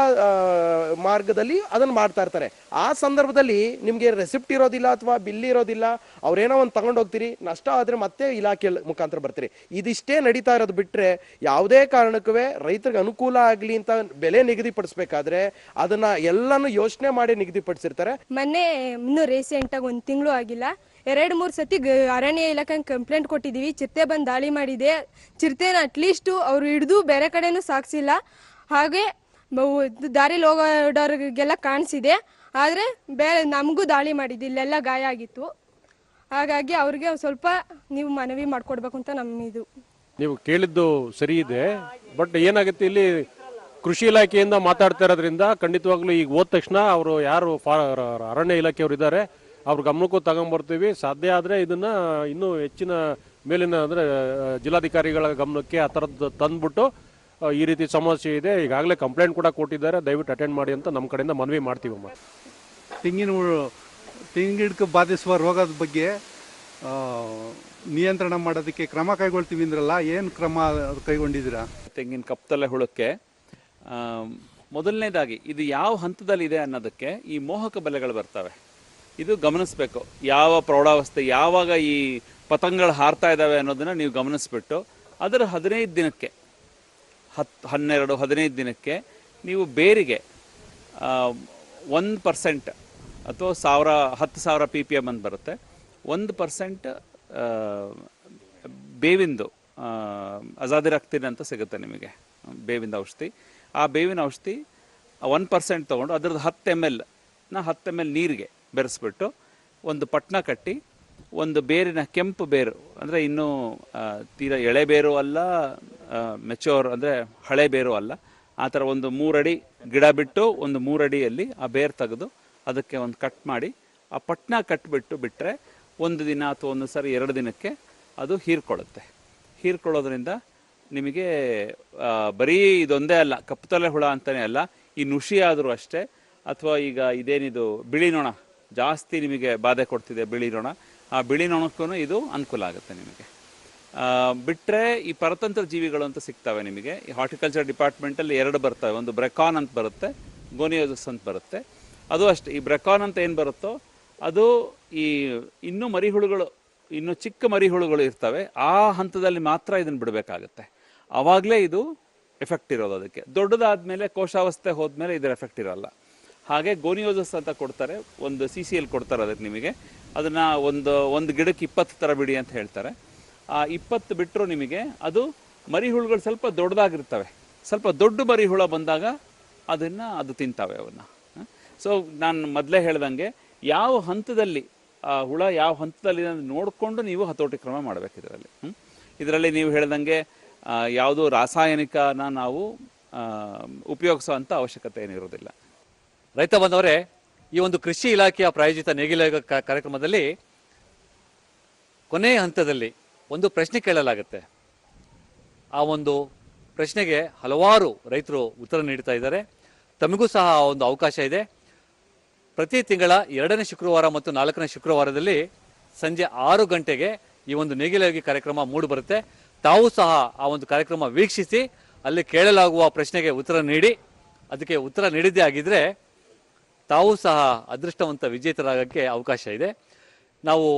ಮಾರ್ಗದಲ್ಲಿ ಅದನ್ನ ಮಾಡ್ತಾ ಇರ್ತಾರೆ. ಆ ಸಂದರ್ಭದಲ್ಲಿ ನಿಮಗೆ ರೆಸಿಪ್ಟ್ ಇರೋದಿಲ್ಲ ಅಥವಾ ಬಿಲ್ ಇರೋದಿಲ್ಲ, ಅವ್ರೇನೋ ಒಂದು ತಗೊಂಡು ಹೋಗ್ತೀರಿ, ನಷ್ಟ ಆದ್ರೆ ಮತ್ತೆ ಇಲಾಖೆ ಮುಖಾಂತರ ಬರ್ತೀರಿ. ಇದಿಷ್ಟೇ ನಡೀತಾ ಇರೋದು ಬಿಟ್ರೆ ಯಾವುದೇ ಕಾರಣಕ್ಕೂ ರೈತರಿಗೆ ಅನುಕೂಲ ಆಗಲಿ ಅಂತ ಬೆಲೆ ನಿಗದಿಪಡಿಸ್ಬೇಕಾದ್ರೆ ಅದನ್ನ ಎಲ್ಲಾನು ಯೋಚನೆ ಮಾಡಿ ನಿಗದಿಪಡಿಸಿರ್ತಾರೆ. ಮೊನ್ನೆ, ಇನ್ನೂ ರೀಸೆಂಟಾಗಿ ಒಂದು ತಿಂಗಳು ಆಗಿಲ್ಲ, ಎರಡು ಮೂರು ಸತಿ ಅರಣ್ಯ ಇಲಾಖೆ ಕಂಪ್ಲೇಂಟ್ ಕೊಟ್ಟಿದ್ದೀವಿ ಚಿರತೆ ಬಂದು ದಾಳಿ ಮಾಡಿದೆ. ಚಿರತೆನ ಅಟ್ಲೀಸ್ಟು ಅವರು ಹಿಡಿದು ಬೇರೆ ಕಡೆನೂ ಸಾಗಿಸಿಲ್ಲ ಹಾಗೆ ದಾರಿಲಿ ಹೋಗೋರಿಗೆಲ್ಲ ಕಾಣಿಸಿದೆ. ಆದರೆ ಬೇರೆ ನಮಗೂ ದಾಳಿ ಮಾಡಿದ್ದು, ಇಲ್ಲೆಲ್ಲ ಗಾಯ ಆಗಿತ್ತು. ಹಾಗಾಗಿ ಅವ್ರಿಗೆ ಸ್ವಲ್ಪ ನೀವು ಮನವಿ ಮಾಡಿಕೊಡ್ಬೇಕು ಅಂತ ನಮ್ಮ ಇದು ನೀವು ಕೇಳಿದ್ದು ಸರಿ ಇದೆ. ಬಟ್ ಏನಾಗುತ್ತೆ ಇಲ್ಲಿ ಕೃಷಿ ಇಲಾಖೆಯಿಂದ ಮಾತಾಡ್ತಾ ಇರೋದ್ರಿಂದ ಖಂಡಿತವಾಗ್ಲೂ ಈಗ ಹೋದ ತಕ್ಷಣ ಅವರು ಯಾರು ಅರಣ್ಯ ಇಲಾಖೆಯವರು ಇದ್ದಾರೆ. ಅವ್ರ ಗಮನಕ್ಕೂ ತಗೊಂಡ್ಬರ್ತೀವಿ ಸಾಧ್ಯ ಆದರೆ ಇದನ್ನ ಇನ್ನೂ ಹೆಚ್ಚಿನ ಮೇಲಿನ ಅಂದರೆ ಜಿಲ್ಲಾಧಿಕಾರಿಗಳ ಗಮನಕ್ಕೆ ಆ ಥರದ್ದು ತಂದ್ಬಿಟ್ಟು ಈ ರೀತಿ ಸಮಸ್ಯೆ ಇದೆ. ಈಗಾಗಲೇ ಕಂಪ್ಲೇಂಟ್ ಕೂಡ ಕೊಟ್ಟಿದ್ದಾರೆ. ದಯವಿಟ್ಟು ಅಟೆಂಡ್ ಮಾಡಿ ಅಂತ ನಮ್ಮ ಕಡೆಯಿಂದ ಮನವಿ ಮಾಡ್ತೀವಮ್ಮ ತೆಂಗಿನ ತೆಂಗಿನ ತೆಂಗಿನಕ್ಕೆ ಬಾಧಿಸುವ ರೋಗದ ಬಗ್ಗೆ ಆ, ನಿಯಂತ್ರಣ ಮಾಡೋದಕ್ಕೆ ಕ್ರಮ ಕೈಗೊಳ್ತೀವಿ ಅಂದ್ರಲ್ಲ ಏನು ಕ್ರಮ ಕೈಗೊಂಡಿದ್ದೀರಾ? ತೆಂಗಿನ ಕಪ್ತಲೆ ಹುಳಕ್ಕೆ ಮೊದಲನೇದಾಗಿ ಇದು ಯಾವ ಹಂತದಲ್ಲಿದೆ ಅನ್ನೋದಕ್ಕೆ ಈ ಮೋಹಕ ಬಲೆಗಳು ಬರ್ತವೆ. ಇದು ಗಮನಿಸಬೇಕು. ಯಾವ ಪ್ರೌಢಾವಸ್ಥೆ ಯಾವಾಗ ಈ ಪತಂಗಗಳು ಹಾರ್ತಾ ಇದ್ದಾವೆ ಅನ್ನೋದನ್ನು ನೀವು ಗಮನಿಸ್ಬಿಟ್ಟು ಅದರ ಹದಿನೈದು ದಿನಕ್ಕೆ ಹತ್ತು ಹನ್ನೆರಡು, ಹದಿನೈದು ದಿನಕ್ಕೆ ನೀವು ಬೇರಿಗೆ ಒಂದು ಪರ್ಸೆಂಟ್ ಅಥವಾ ಸಾವಿರ, ಹತ್ತು ಸಾವಿರ ಪಿ ಪಿ ಎಂ ಅಂತ ಬರುತ್ತೆ. ಒಂದು ಪರ್ಸೆಂಟ್ ಬೇವಿಂದು ಅಜಾದಿರಾಕ್ತಿನ್ ಅಂತ ಸಿಗುತ್ತೆ ನಿಮಗೆ, ಬೇವಿಂದ ಔಷಧಿ. ಆ ಬೇವಿನ ಔಷಧಿ ಒನ್ ಪರ್ಸೆಂಟ್ ತೊಗೊಂಡು ಅದ್ರದ್ದು ಹತ್ತು ಎಂ ಎಲ್ನ ಹತ್ತು ಎಂ ಎಲ್ ನೀರಿಗೆ ಬೆರೆಸ್ಬಿಟ್ಟು ಒಂದು ಪಟ್ನ ಕಟ್ಟಿ, ಒಂದು ಬೇರಿನ ಕೆಂಪು ಬೇರು, ಅಂದರೆ ಇನ್ನೂ ತೀರಾ ಎಳೆ ಬೇರು ಅಲ್ಲ ಮೆಚೋರ್ ಅಂದರೆ ಹಳೆ ಬೇರು ಅಲ್ಲ. ಆ ಥರ ಒಂದು ಮೂರಡಿ ಗಿಡ ಬಿಟ್ಟು ಒಂದು ಮೂರಡಿಯಲ್ಲಿ ಆ ಬೇರು ತೆಗೆದು ಅದಕ್ಕೆ ಒಂದು ಕಟ್ ಮಾಡಿ, ಆ ಪಟ್ನ ಕಟ್ಬಿಟ್ಟು ಬಿಟ್ಟರೆ ಒಂದು ದಿನ ಅಥವಾ ಒಂದು ಸರಿ ಎರಡು ದಿನಕ್ಕೆ ಅದು ಹೀರ್ಕೊಳ್ಳುತ್ತೆ. ಹೀರ್ಕೊಳ್ಳೋದ್ರಿಂದ ನಿಮಗೆ ಬರೀ ಇದೊಂದೇ ಅಲ್ಲ, ಕಪ್ಪುತಲೆ ಹುಳ ಅಂತಲೇ ಅಲ್ಲ, ಈ ನುಷಿ ಆದರೂ ಅಷ್ಟೇ, ಅಥವಾ ಈಗ ಇದೇನಿದು ಬಿಳಿ ನೊಣ, ಜಾಸ್ತಿ ನಿಮಗೆ ಬಾಧೆ ಕೊಡ್ತಿದೆ ಬಿಳಿ ನೊಣ, ಆ ಬಿಳಿ ನೊಣಕ್ಕೂ ಇದು ಅನುಕೂಲ ಆಗುತ್ತೆ ನಿಮಗೆ. ಬಿಟ್ಟರೆ ಈ ಪರತಂತ್ರ ಜೀವಿಗಳು ಅಂತ ಸಿಗ್ತವೆ ನಿಮಗೆ. ಈ ಹಾರ್ಟಿಕಲ್ಚರ್ ಡಿಪಾರ್ಟ್ಮೆಂಟಲ್ಲಿ ಎರಡು ಬರ್ತವೆ. ಒಂದು ಬ್ರೆಕಾನ್ ಅಂತ ಬರುತ್ತೆ ಗೋನಿಯೋಸಸ್ ಅಂತ ಬರುತ್ತೆ. ಅದು ಅಷ್ಟೇ. ಈ ಬ್ರೆಕಾನ್ ಅಂತ ಏನು ಬರುತ್ತೋ, ಅದು ಈ ಇನ್ನೂ ಮರಿಹುಳುಗಳು, ಇನ್ನೂ ಚಿಕ್ಕ ಮರಿಹುಳುಗಳು ಇರ್ತವೆ. ಆ ಹಂತದಲ್ಲಿ ಮಾತ್ರ ಇದನ್ನು ಬಿಡಬೇಕಾಗತ್ತೆ. ಆವಾಗಲೇ ಇದು ಎಫೆಕ್ಟ್ ಇರೋದು ಅದಕ್ಕೆ. ದೊಡ್ಡದಾದ ಮೇಲೆ ಕೋಶಾವಸ್ಥೆ ಹೋದ್ಮೇಲೆ ಇದರ ಎಫೆಕ್ಟ್ ಇರೋಲ್ಲ. ಹಾಗೆ ಗೋನಿಯೋಸಸ್ ಅಂತ ಕೊಡ್ತಾರೆ, ಒಂದು ಸಿ ಸಿ ಎಲ್ ಕೊಡ್ತಾರೆ ಅದಕ್ಕೆ ನಿಮಗೆ. ಅದನ್ನು ಒಂದು ಒಂದು ಗಿಡಕ್ಕೆ ಇಪ್ಪತ್ತು ಥರ ಬಿಡಿ ಅಂತ ಹೇಳ್ತಾರೆ. ಆ ಇಪ್ಪತ್ತು ಬಿಟ್ಟರು ನಿಮಗೆ ಅದು ಮರಿಹುಳುಗಳು ಸ್ವಲ್ಪ ದೊಡ್ಡದಾಗಿರ್ತವೆ. ಸ್ವಲ್ಪ ದೊಡ್ಡ ಮರಿಹುಳ ಬಂದಾಗ ಅದನ್ನು ಅದು ತಿಂತಾವೆ ಅವನ್ನ. ಸೊ ನಾನು ಮೊದಲೇ ಹೇಳ್ದಂಗೆ ಯಾವ ಹಂತದಲ್ಲಿ, ಆ ಹುಳ ಯಾವ ಹಂತದಲ್ಲಿ ನೋಡಿಕೊಂಡು ನೀವು ಹತೋಟಿ ಕ್ರಮ ಮಾಡಬೇಕು ಇದರಲ್ಲಿ. ಇದರಲ್ಲಿ ನೀವು ಹೇಳ್ದಂಗೆ ಯಾವುದೋ ರಾಸಾಯನಿಕನ ನಾವು ಉಪಯೋಗಿಸುವಂಥ ಅವಶ್ಯಕತೆ ಏನಿರೋದಿಲ್ಲ ರೈತ ಬಂದವರೇ, ಈ ಒಂದು ಕೃಷಿ ಇಲಾಖೆಯ ಪ್ರಾಯೋಜಿತ ನೇಗಿಲ ಕಾರ್ಯಕ್ರಮದಲ್ಲಿ ಕೊನೆಯ ಹಂತದಲ್ಲಿ ಒಂದು ಪ್ರಶ್ನೆ ಕೇಳಲಾಗುತ್ತೆ. ಆ ಒಂದು ಪ್ರಶ್ನೆಗೆ ಹಲವಾರು ರೈತರು ಉತ್ತರ ನೀಡ್ತಾ ಇದ್ದಾರೆ. ತಮಗೂ ಸಹ ಆ ಒಂದು ಅವಕಾಶ ಇದೆ. ಪ್ರತಿ ತಿಂಗಳ ಎರಡನೇ ಶುಕ್ರವಾರ ಮತ್ತು ನಾಲ್ಕನೇ ಶುಕ್ರವಾರದಲ್ಲಿ ಸಂಜೆ ಆರು ಗಂಟೆಗೆ ಈ ಒಂದು ನೇಗಿಲಯೋಗಿ ಕಾರ್ಯಕ್ರಮ ಮೂಡಿ ಬರುತ್ತೆ. ತಾವು ಸಹ ಆ ಒಂದು ಕಾರ್ಯಕ್ರಮ ವೀಕ್ಷಿಸಿ ಅಲ್ಲಿ ಕೇಳಲಾಗುವ ಪ್ರಶ್ನೆಗೆ ಉತ್ತರ ನೀಡಿ, ಅದಕ್ಕೆ ಉತ್ತರ ನೀಡಿದ್ದೇ ಆಗಿದ್ರೆ ತಾವು ಸಹ ಅದೃಷ್ಟವಂತ ವಿಜೇತರಾಗಕ್ಕೆ ಅವಕಾಶ ಇದೆ. ನಾವು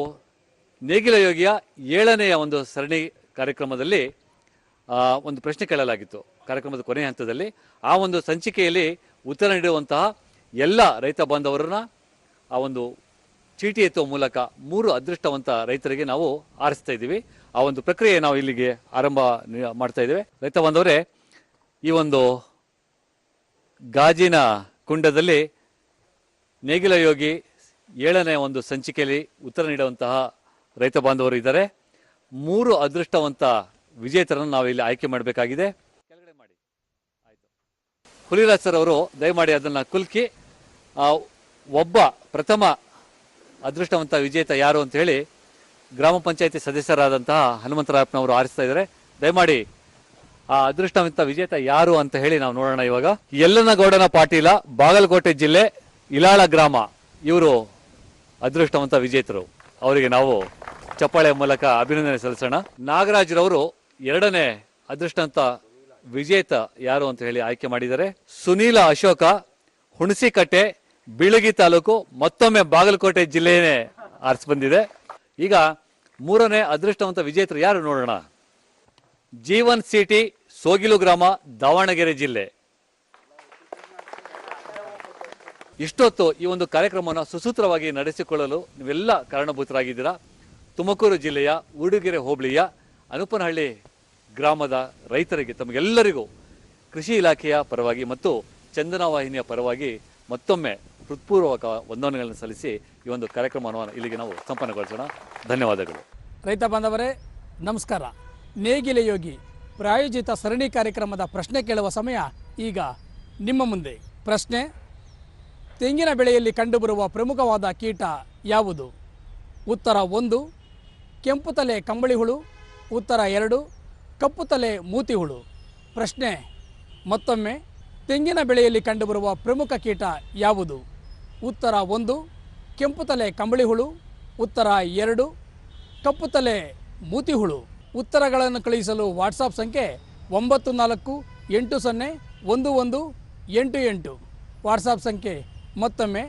ನೇಗಿಲ ಯೋಗಿಯ ಏಳನೆಯ ಒಂದು ಸರಣಿ ಕಾರ್ಯಕ್ರಮದಲ್ಲಿ ಒಂದು ಪ್ರಶ್ನೆ ಕೇಳಲಾಗಿತ್ತು. ಕಾರ್ಯಕ್ರಮದ ಕೊನೆಯ ಹಂತದಲ್ಲಿ ಆ ಒಂದು ಸಂಚಿಕೆಯಲ್ಲಿ ಉತ್ತರ ನೀಡುವಂತಹ ಎಲ್ಲ ರೈತ ಬಾಂಧವರನ್ನ ಆ ಒಂದು ಚೀಟಿ ಎತ್ತುವ ಮೂಲಕ ಮೂರು ಅದೃಷ್ಟವಂತ ರೈತರಿಗೆ ನಾವು ಆರಿಸ್ತಾ ಇದ್ದೀವಿ. ಆ ಒಂದು ಪ್ರಕ್ರಿಯೆ ನಾವು ಇಲ್ಲಿಗೆ ಆರಂಭ ಮಾಡ್ತಾ ಇದ್ದೇವೆ. ರೈತ ಬಾಂಧವರೇ, ಈ ಒಂದು ಗಾಜಿನ ಕುಂಡದಲ್ಲಿ ನೇಗಿಲ ಯೋಗಿ ಏಳನೇ ಒಂದು ಸಂಚಿಕೆಯಲ್ಲಿ ಉತ್ತರ ನೀಡುವಂತಹ ರೈತ ಬಾಂಧವರು ಇದ್ದಾರೆ. ಮೂರು ಅದೃಷ್ಟವಂತ ವಿಜೇತರನ್ನು ನಾವು ಇಲ್ಲಿ ಆಯ್ಕೆ ಮಾಡಬೇಕಾಗಿದೆ. ಹುಲಿರಾಜ್ ಸರ್ ಅವರು ದಯಮಾಡಿ ಅದನ್ನ ಕುಲ್ಕಿ ಒಬ್ಬ ಪ್ರಥಮ ಅದೃಷ್ಟವಂತ ವಿಜೇತ ಯಾರು ಅಂತ ಹೇಳಿ ಗ್ರಾಮ ಪಂಚಾಯತಿ ಸದಸ್ಯರಾದಂತಹ ಹನುಮಂತರಾಯಪ್ಪನವರು ಆರಿಸ್ತಾ ಇದ್ದಾರೆ. ದಯಮಾಡಿ ಆ ಅದೃಷ್ಟವಂತ ವಿಜೇತ ಯಾರು ಅಂತ ಹೇಳಿ ನಾವು ನೋಡೋಣ ಇವಾಗ. ಯಲ್ಲನಗೌಡನ ಪಾಟೀಲ, ಬಾಗಲಕೋಟೆ ಜಿಲ್ಲೆ, ಇಲಾಳ ಗ್ರಾಮ. ಇವರು ಅದೃಷ್ಟವಂತ ವಿಜೇತರು. ಅವರಿಗೆ ನಾವು ಚಪ್ಪಾಳೆ ಮೂಲಕ ಅಭಿನಂದನೆ ಸಲ್ಲಿಸೋಣ. ನಾಗರಾಜ್ರವರು ಎರಡನೇ ಅದೃಷ್ಟವಂತ ವಿಜೇತ ಯಾರು ಅಂತ ಹೇಳಿ ಆಯ್ಕೆ ಮಾಡಿದ್ದಾರೆ. ಸುನೀಲ ಅಶೋಕ, ಹುಣಸಿಕಟ್ಟೆ, ಬೀಳಗಿ ತಾಲೂಕು, ಮತ್ತೊಮ್ಮೆ ಬಾಗಲಕೋಟೆ ಜಿಲ್ಲೆಯೇ ಆರಿಸಿ ಬಂದಿದೆ. ಈಗ ಮೂರನೇ ಅದೃಷ್ಟವಂತ ವಿಜೇತರು ಯಾರು ನೋಡೋಣ. ಜೀವನ್ ಸಿಟಿ, ಸೋಗಿಲು ಗ್ರಾಮ, ದಾವಣಗೆರೆ ಜಿಲ್ಲೆ. ಇಷ್ಟೊತ್ತು ಈ ಒಂದು ಕಾರ್ಯಕ್ರಮವನ್ನು ಸುಸೂತ್ರವಾಗಿ ನಡೆಸಿಕೊಳ್ಳಲು ನೀವೆಲ್ಲ ಕಾರಣಭೂತರಾಗಿದ್ದೀರಾ? ತುಮಕೂರು ಜಿಲ್ಲೆಯ ಉಡುಗೆರೆ ಹೋಬಳಿಯ ಅನುಪನಹಳ್ಳಿ ಗ್ರಾಮದ ರೈತರಿಗೆ, ತಮಗೆಲ್ಲರಿಗೂ ಕೃಷಿ ಇಲಾಖೆಯ ಪರವಾಗಿ ಮತ್ತು ಚಂದನ ವಾಹಿನಿಯ ಪರವಾಗಿ ಮತ್ತೊಮ್ಮೆ ಹೃತ್ಪೂರ್ವಕ ವಂದನೆಗಳನ್ನು ಸಲ್ಲಿಸಿ ಈ ಒಂದು ಕಾರ್ಯಕ್ರಮವನ್ನು ಇಲ್ಲಿಗೆ ನಾವು ಸಂಪನ್ನಗೊಳಿಸೋಣ. ಧನ್ಯವಾದಗಳು. ರೈತ ಬಾಂಧವರೇ, ನಮಸ್ಕಾರ. ನೇಗಿಲೆ ಯೋಗಿ, ಪ್ರಾಯೋಜಿತ ಸರಣಿ ಕಾರ್ಯಕ್ರಮದ ಪ್ರಶ್ನೆ ಕೇಳುವ ಸಮಯ ಈಗ ನಿಮ್ಮ ಮುಂದೆ. ಪ್ರಶ್ನೆ, ತೆಂಗಿನ ಬೆಳೆಯಲ್ಲಿ ಕಂಡುಬರುವ ಪ್ರಮುಖವಾದ ಕೀಟ ಯಾವುದು? ಉತ್ತರ ಒಂದು ಕೆಂಪು ತಲೆ ಕಂಬಳಿ ಹುಳು, ಉತ್ತರ ಎರಡು, ಕಪ್ಪು ತಲೆ ಮೂತಿ ಹುಳು. ಪ್ರಶ್ನೆ, ಮತ್ತೊಮ್ಮೆ, ತೆಂಗಿನ ಬೆಳೆಯಲ್ಲಿ ಕಂಡುಬರುವ ಪ್ರಮುಖ ಕೀಟ ಯಾವುದು? ಉತ್ತರ ಒಂದು, ಕೆಂಪು ತಲೆ ಕಂಬಳಿ ಹುಳು, ಉತ್ತರ ಎರಡು, ಕಪ್ಪು ತಲೆ ಮೂತಿ ಹುಳು. ಉತ್ತರಗಳನ್ನು ಕಳುಹಿಸಲು ವಾಟ್ಸಾಪ್ ಸಂಖ್ಯೆ ಒಂಬತ್ತು ನಾಲ್ಕು ಎಂಟು ಸೊನ್ನೆ ಒಂದು ಒಂದು ಎಂಟು ಎಂಟು. ವಾಟ್ಸಾಪ್ ಸಂಖ್ಯೆ ಮತ್ತೊಮ್ಮೆ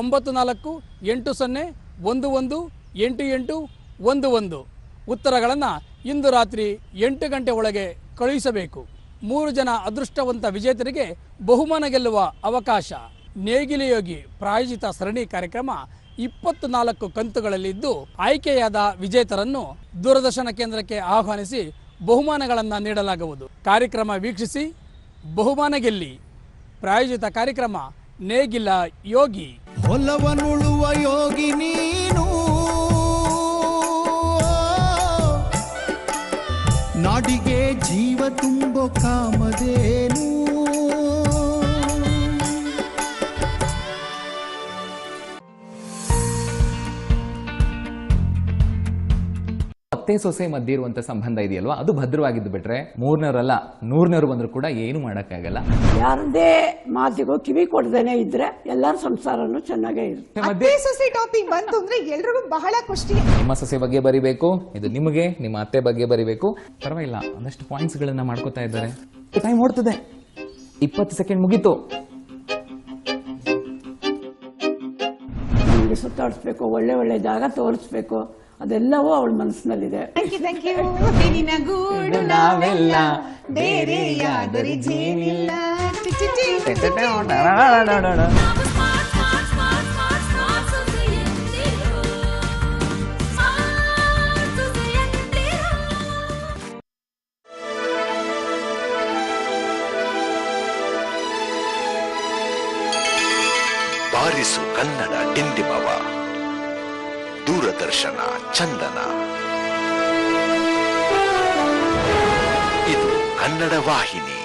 ಒಂಬತ್ತು ನಾಲ್ಕು ಎಂಟು ಸೊನ್ನೆ ಒಂದು ಒಂದು ಎಂಟು ಎಂಟು ಒಂದು ಒಂದು ಉತ್ತರಗಳನ್ನು ಇಂದು ರಾತ್ರಿ ಎಂಟು ಗಂಟೆ ಒಳಗೆ ಕಳುಹಿಸಬೇಕು. ಮೂರು ಜನ ಅದೃಷ್ಟವಂತ ವಿಜೇತರಿಗೆ ಬಹುಮಾನ ಗೆಲ್ಲುವ ಅವಕಾಶ. ನೇಗಿಲಿಯೋಗಿ ಪ್ರಾಯೋಜಿತ ಸರಣಿ ಕಾರ್ಯಕ್ರಮ ಇಪ್ಪತ್ತು ನಾಲ್ಕು ಕಂತುಗಳಲ್ಲಿದ್ದು ಆಯ್ಕೆಯಾದ ವಿಜೇತರನ್ನು ದೂರದರ್ಶನ ಕೇಂದ್ರಕ್ಕೆ ಆಹ್ವಾನಿಸಿ ಬಹುಮಾನಗಳನ್ನು ನೀಡಲಾಗುವುದು. ಕಾರ್ಯಕ್ರಮ ವೀಕ್ಷಿಸಿ, ಬಹುಮಾನ ಗೆಲ್ಲಿ. ಪ್ರಾಯೋಜಿತ ಕಾರ್ಯಕ್ರಮ ನೇಗಿಲ ಯೋಗಿ. ಹೊಲವನುಳುವ ಯೋಗಿ ನೀನು ನಾಡಿಗೆ ಜೀವ ತುಂಬೋ ಕಾಮಧೇನು. ಅತ್ತೆ ಸೊಸೆ ಮಧ್ಯೆ ಇರುವಂತ ಸಂಬಂಧ ಇದೆಯಲ್ವಾ? ಅದು ಭದ್ರವಾಗಿದ್ದು ಬಿಟ್ರೆ ಮೂರ್ನವರಲ್ಲ ನೂರ್ನವ್ರು ಬಂದ್ರು ಕೂಡ ಏನು ಮಾಡಕ್ಕಾಗಲ್ಲ. ಯಾರದೇ ಮಾತಿಗೂ ಕಿವಿ ಕೊಡ್ದೇನೆ ಇದ್ರೆ ಎಲ್ಲರ ಸಂಸಾರನು ಚೆನ್ನಾಗೇ ಇರುತ್ತೆ. ಅತ್ತೆ ಸೊಸೆ ಟಾಪಿಕ್ ಬಂತು ಅಂದ್ರೆ ಎಲ್ರಿಗೂ ಬಹಳ ಖುಷಿ. ನಿಮ್ಮ ಸೊಸೆ ಬಗ್ಗೆ ಬರಿಬೇಕು ಇದು ನಿಮಗೆ ನಿಮ್ಮ ಅತ್ತೆ ಬಗ್ಗೆ ಬರಿಬೇಕು. ಪರವಾಗಿಲ್ಲ ಒಂದಷ್ಟು ಪಾಯಿಂಟ್ಸ್ ಗಳನ್ನ ಮಾಡ್ಕೋತಾ ಇದ್ದಾರೆ. ಟೈಮ್ ಓಡ್ತದೆ. ಇಪ್ಪತ್ತು ಸೆಕೆಂಡ್ ಮುಗೀತು. ಸುತ್ತಾಡಿಸ್ಬೇಕು ಒಳ್ಳೆ ಒಳ್ಳೆ ಜಾಗ ತೋರಿಸ್ಬೇಕು. ಅದೆಲ್ಲವೂ ಅವಳ ಮನಸ್ಸಿನಲ್ಲಿದೆ ಥ್ಯಾಂಕ್ ಯು ಥ್ಯಾಂಕ್ ಯು ನಿನ್ನ ಗೂಡು ನಾವೆಲ್ಲ ಬೇರೆಯಾದರೆ ಜೇನಿಲ್ಲ ದೂರದರ್ಶನ ಚಂದನ. ಇದು ಕನ್ನಡ ವಾಹಿನಿ.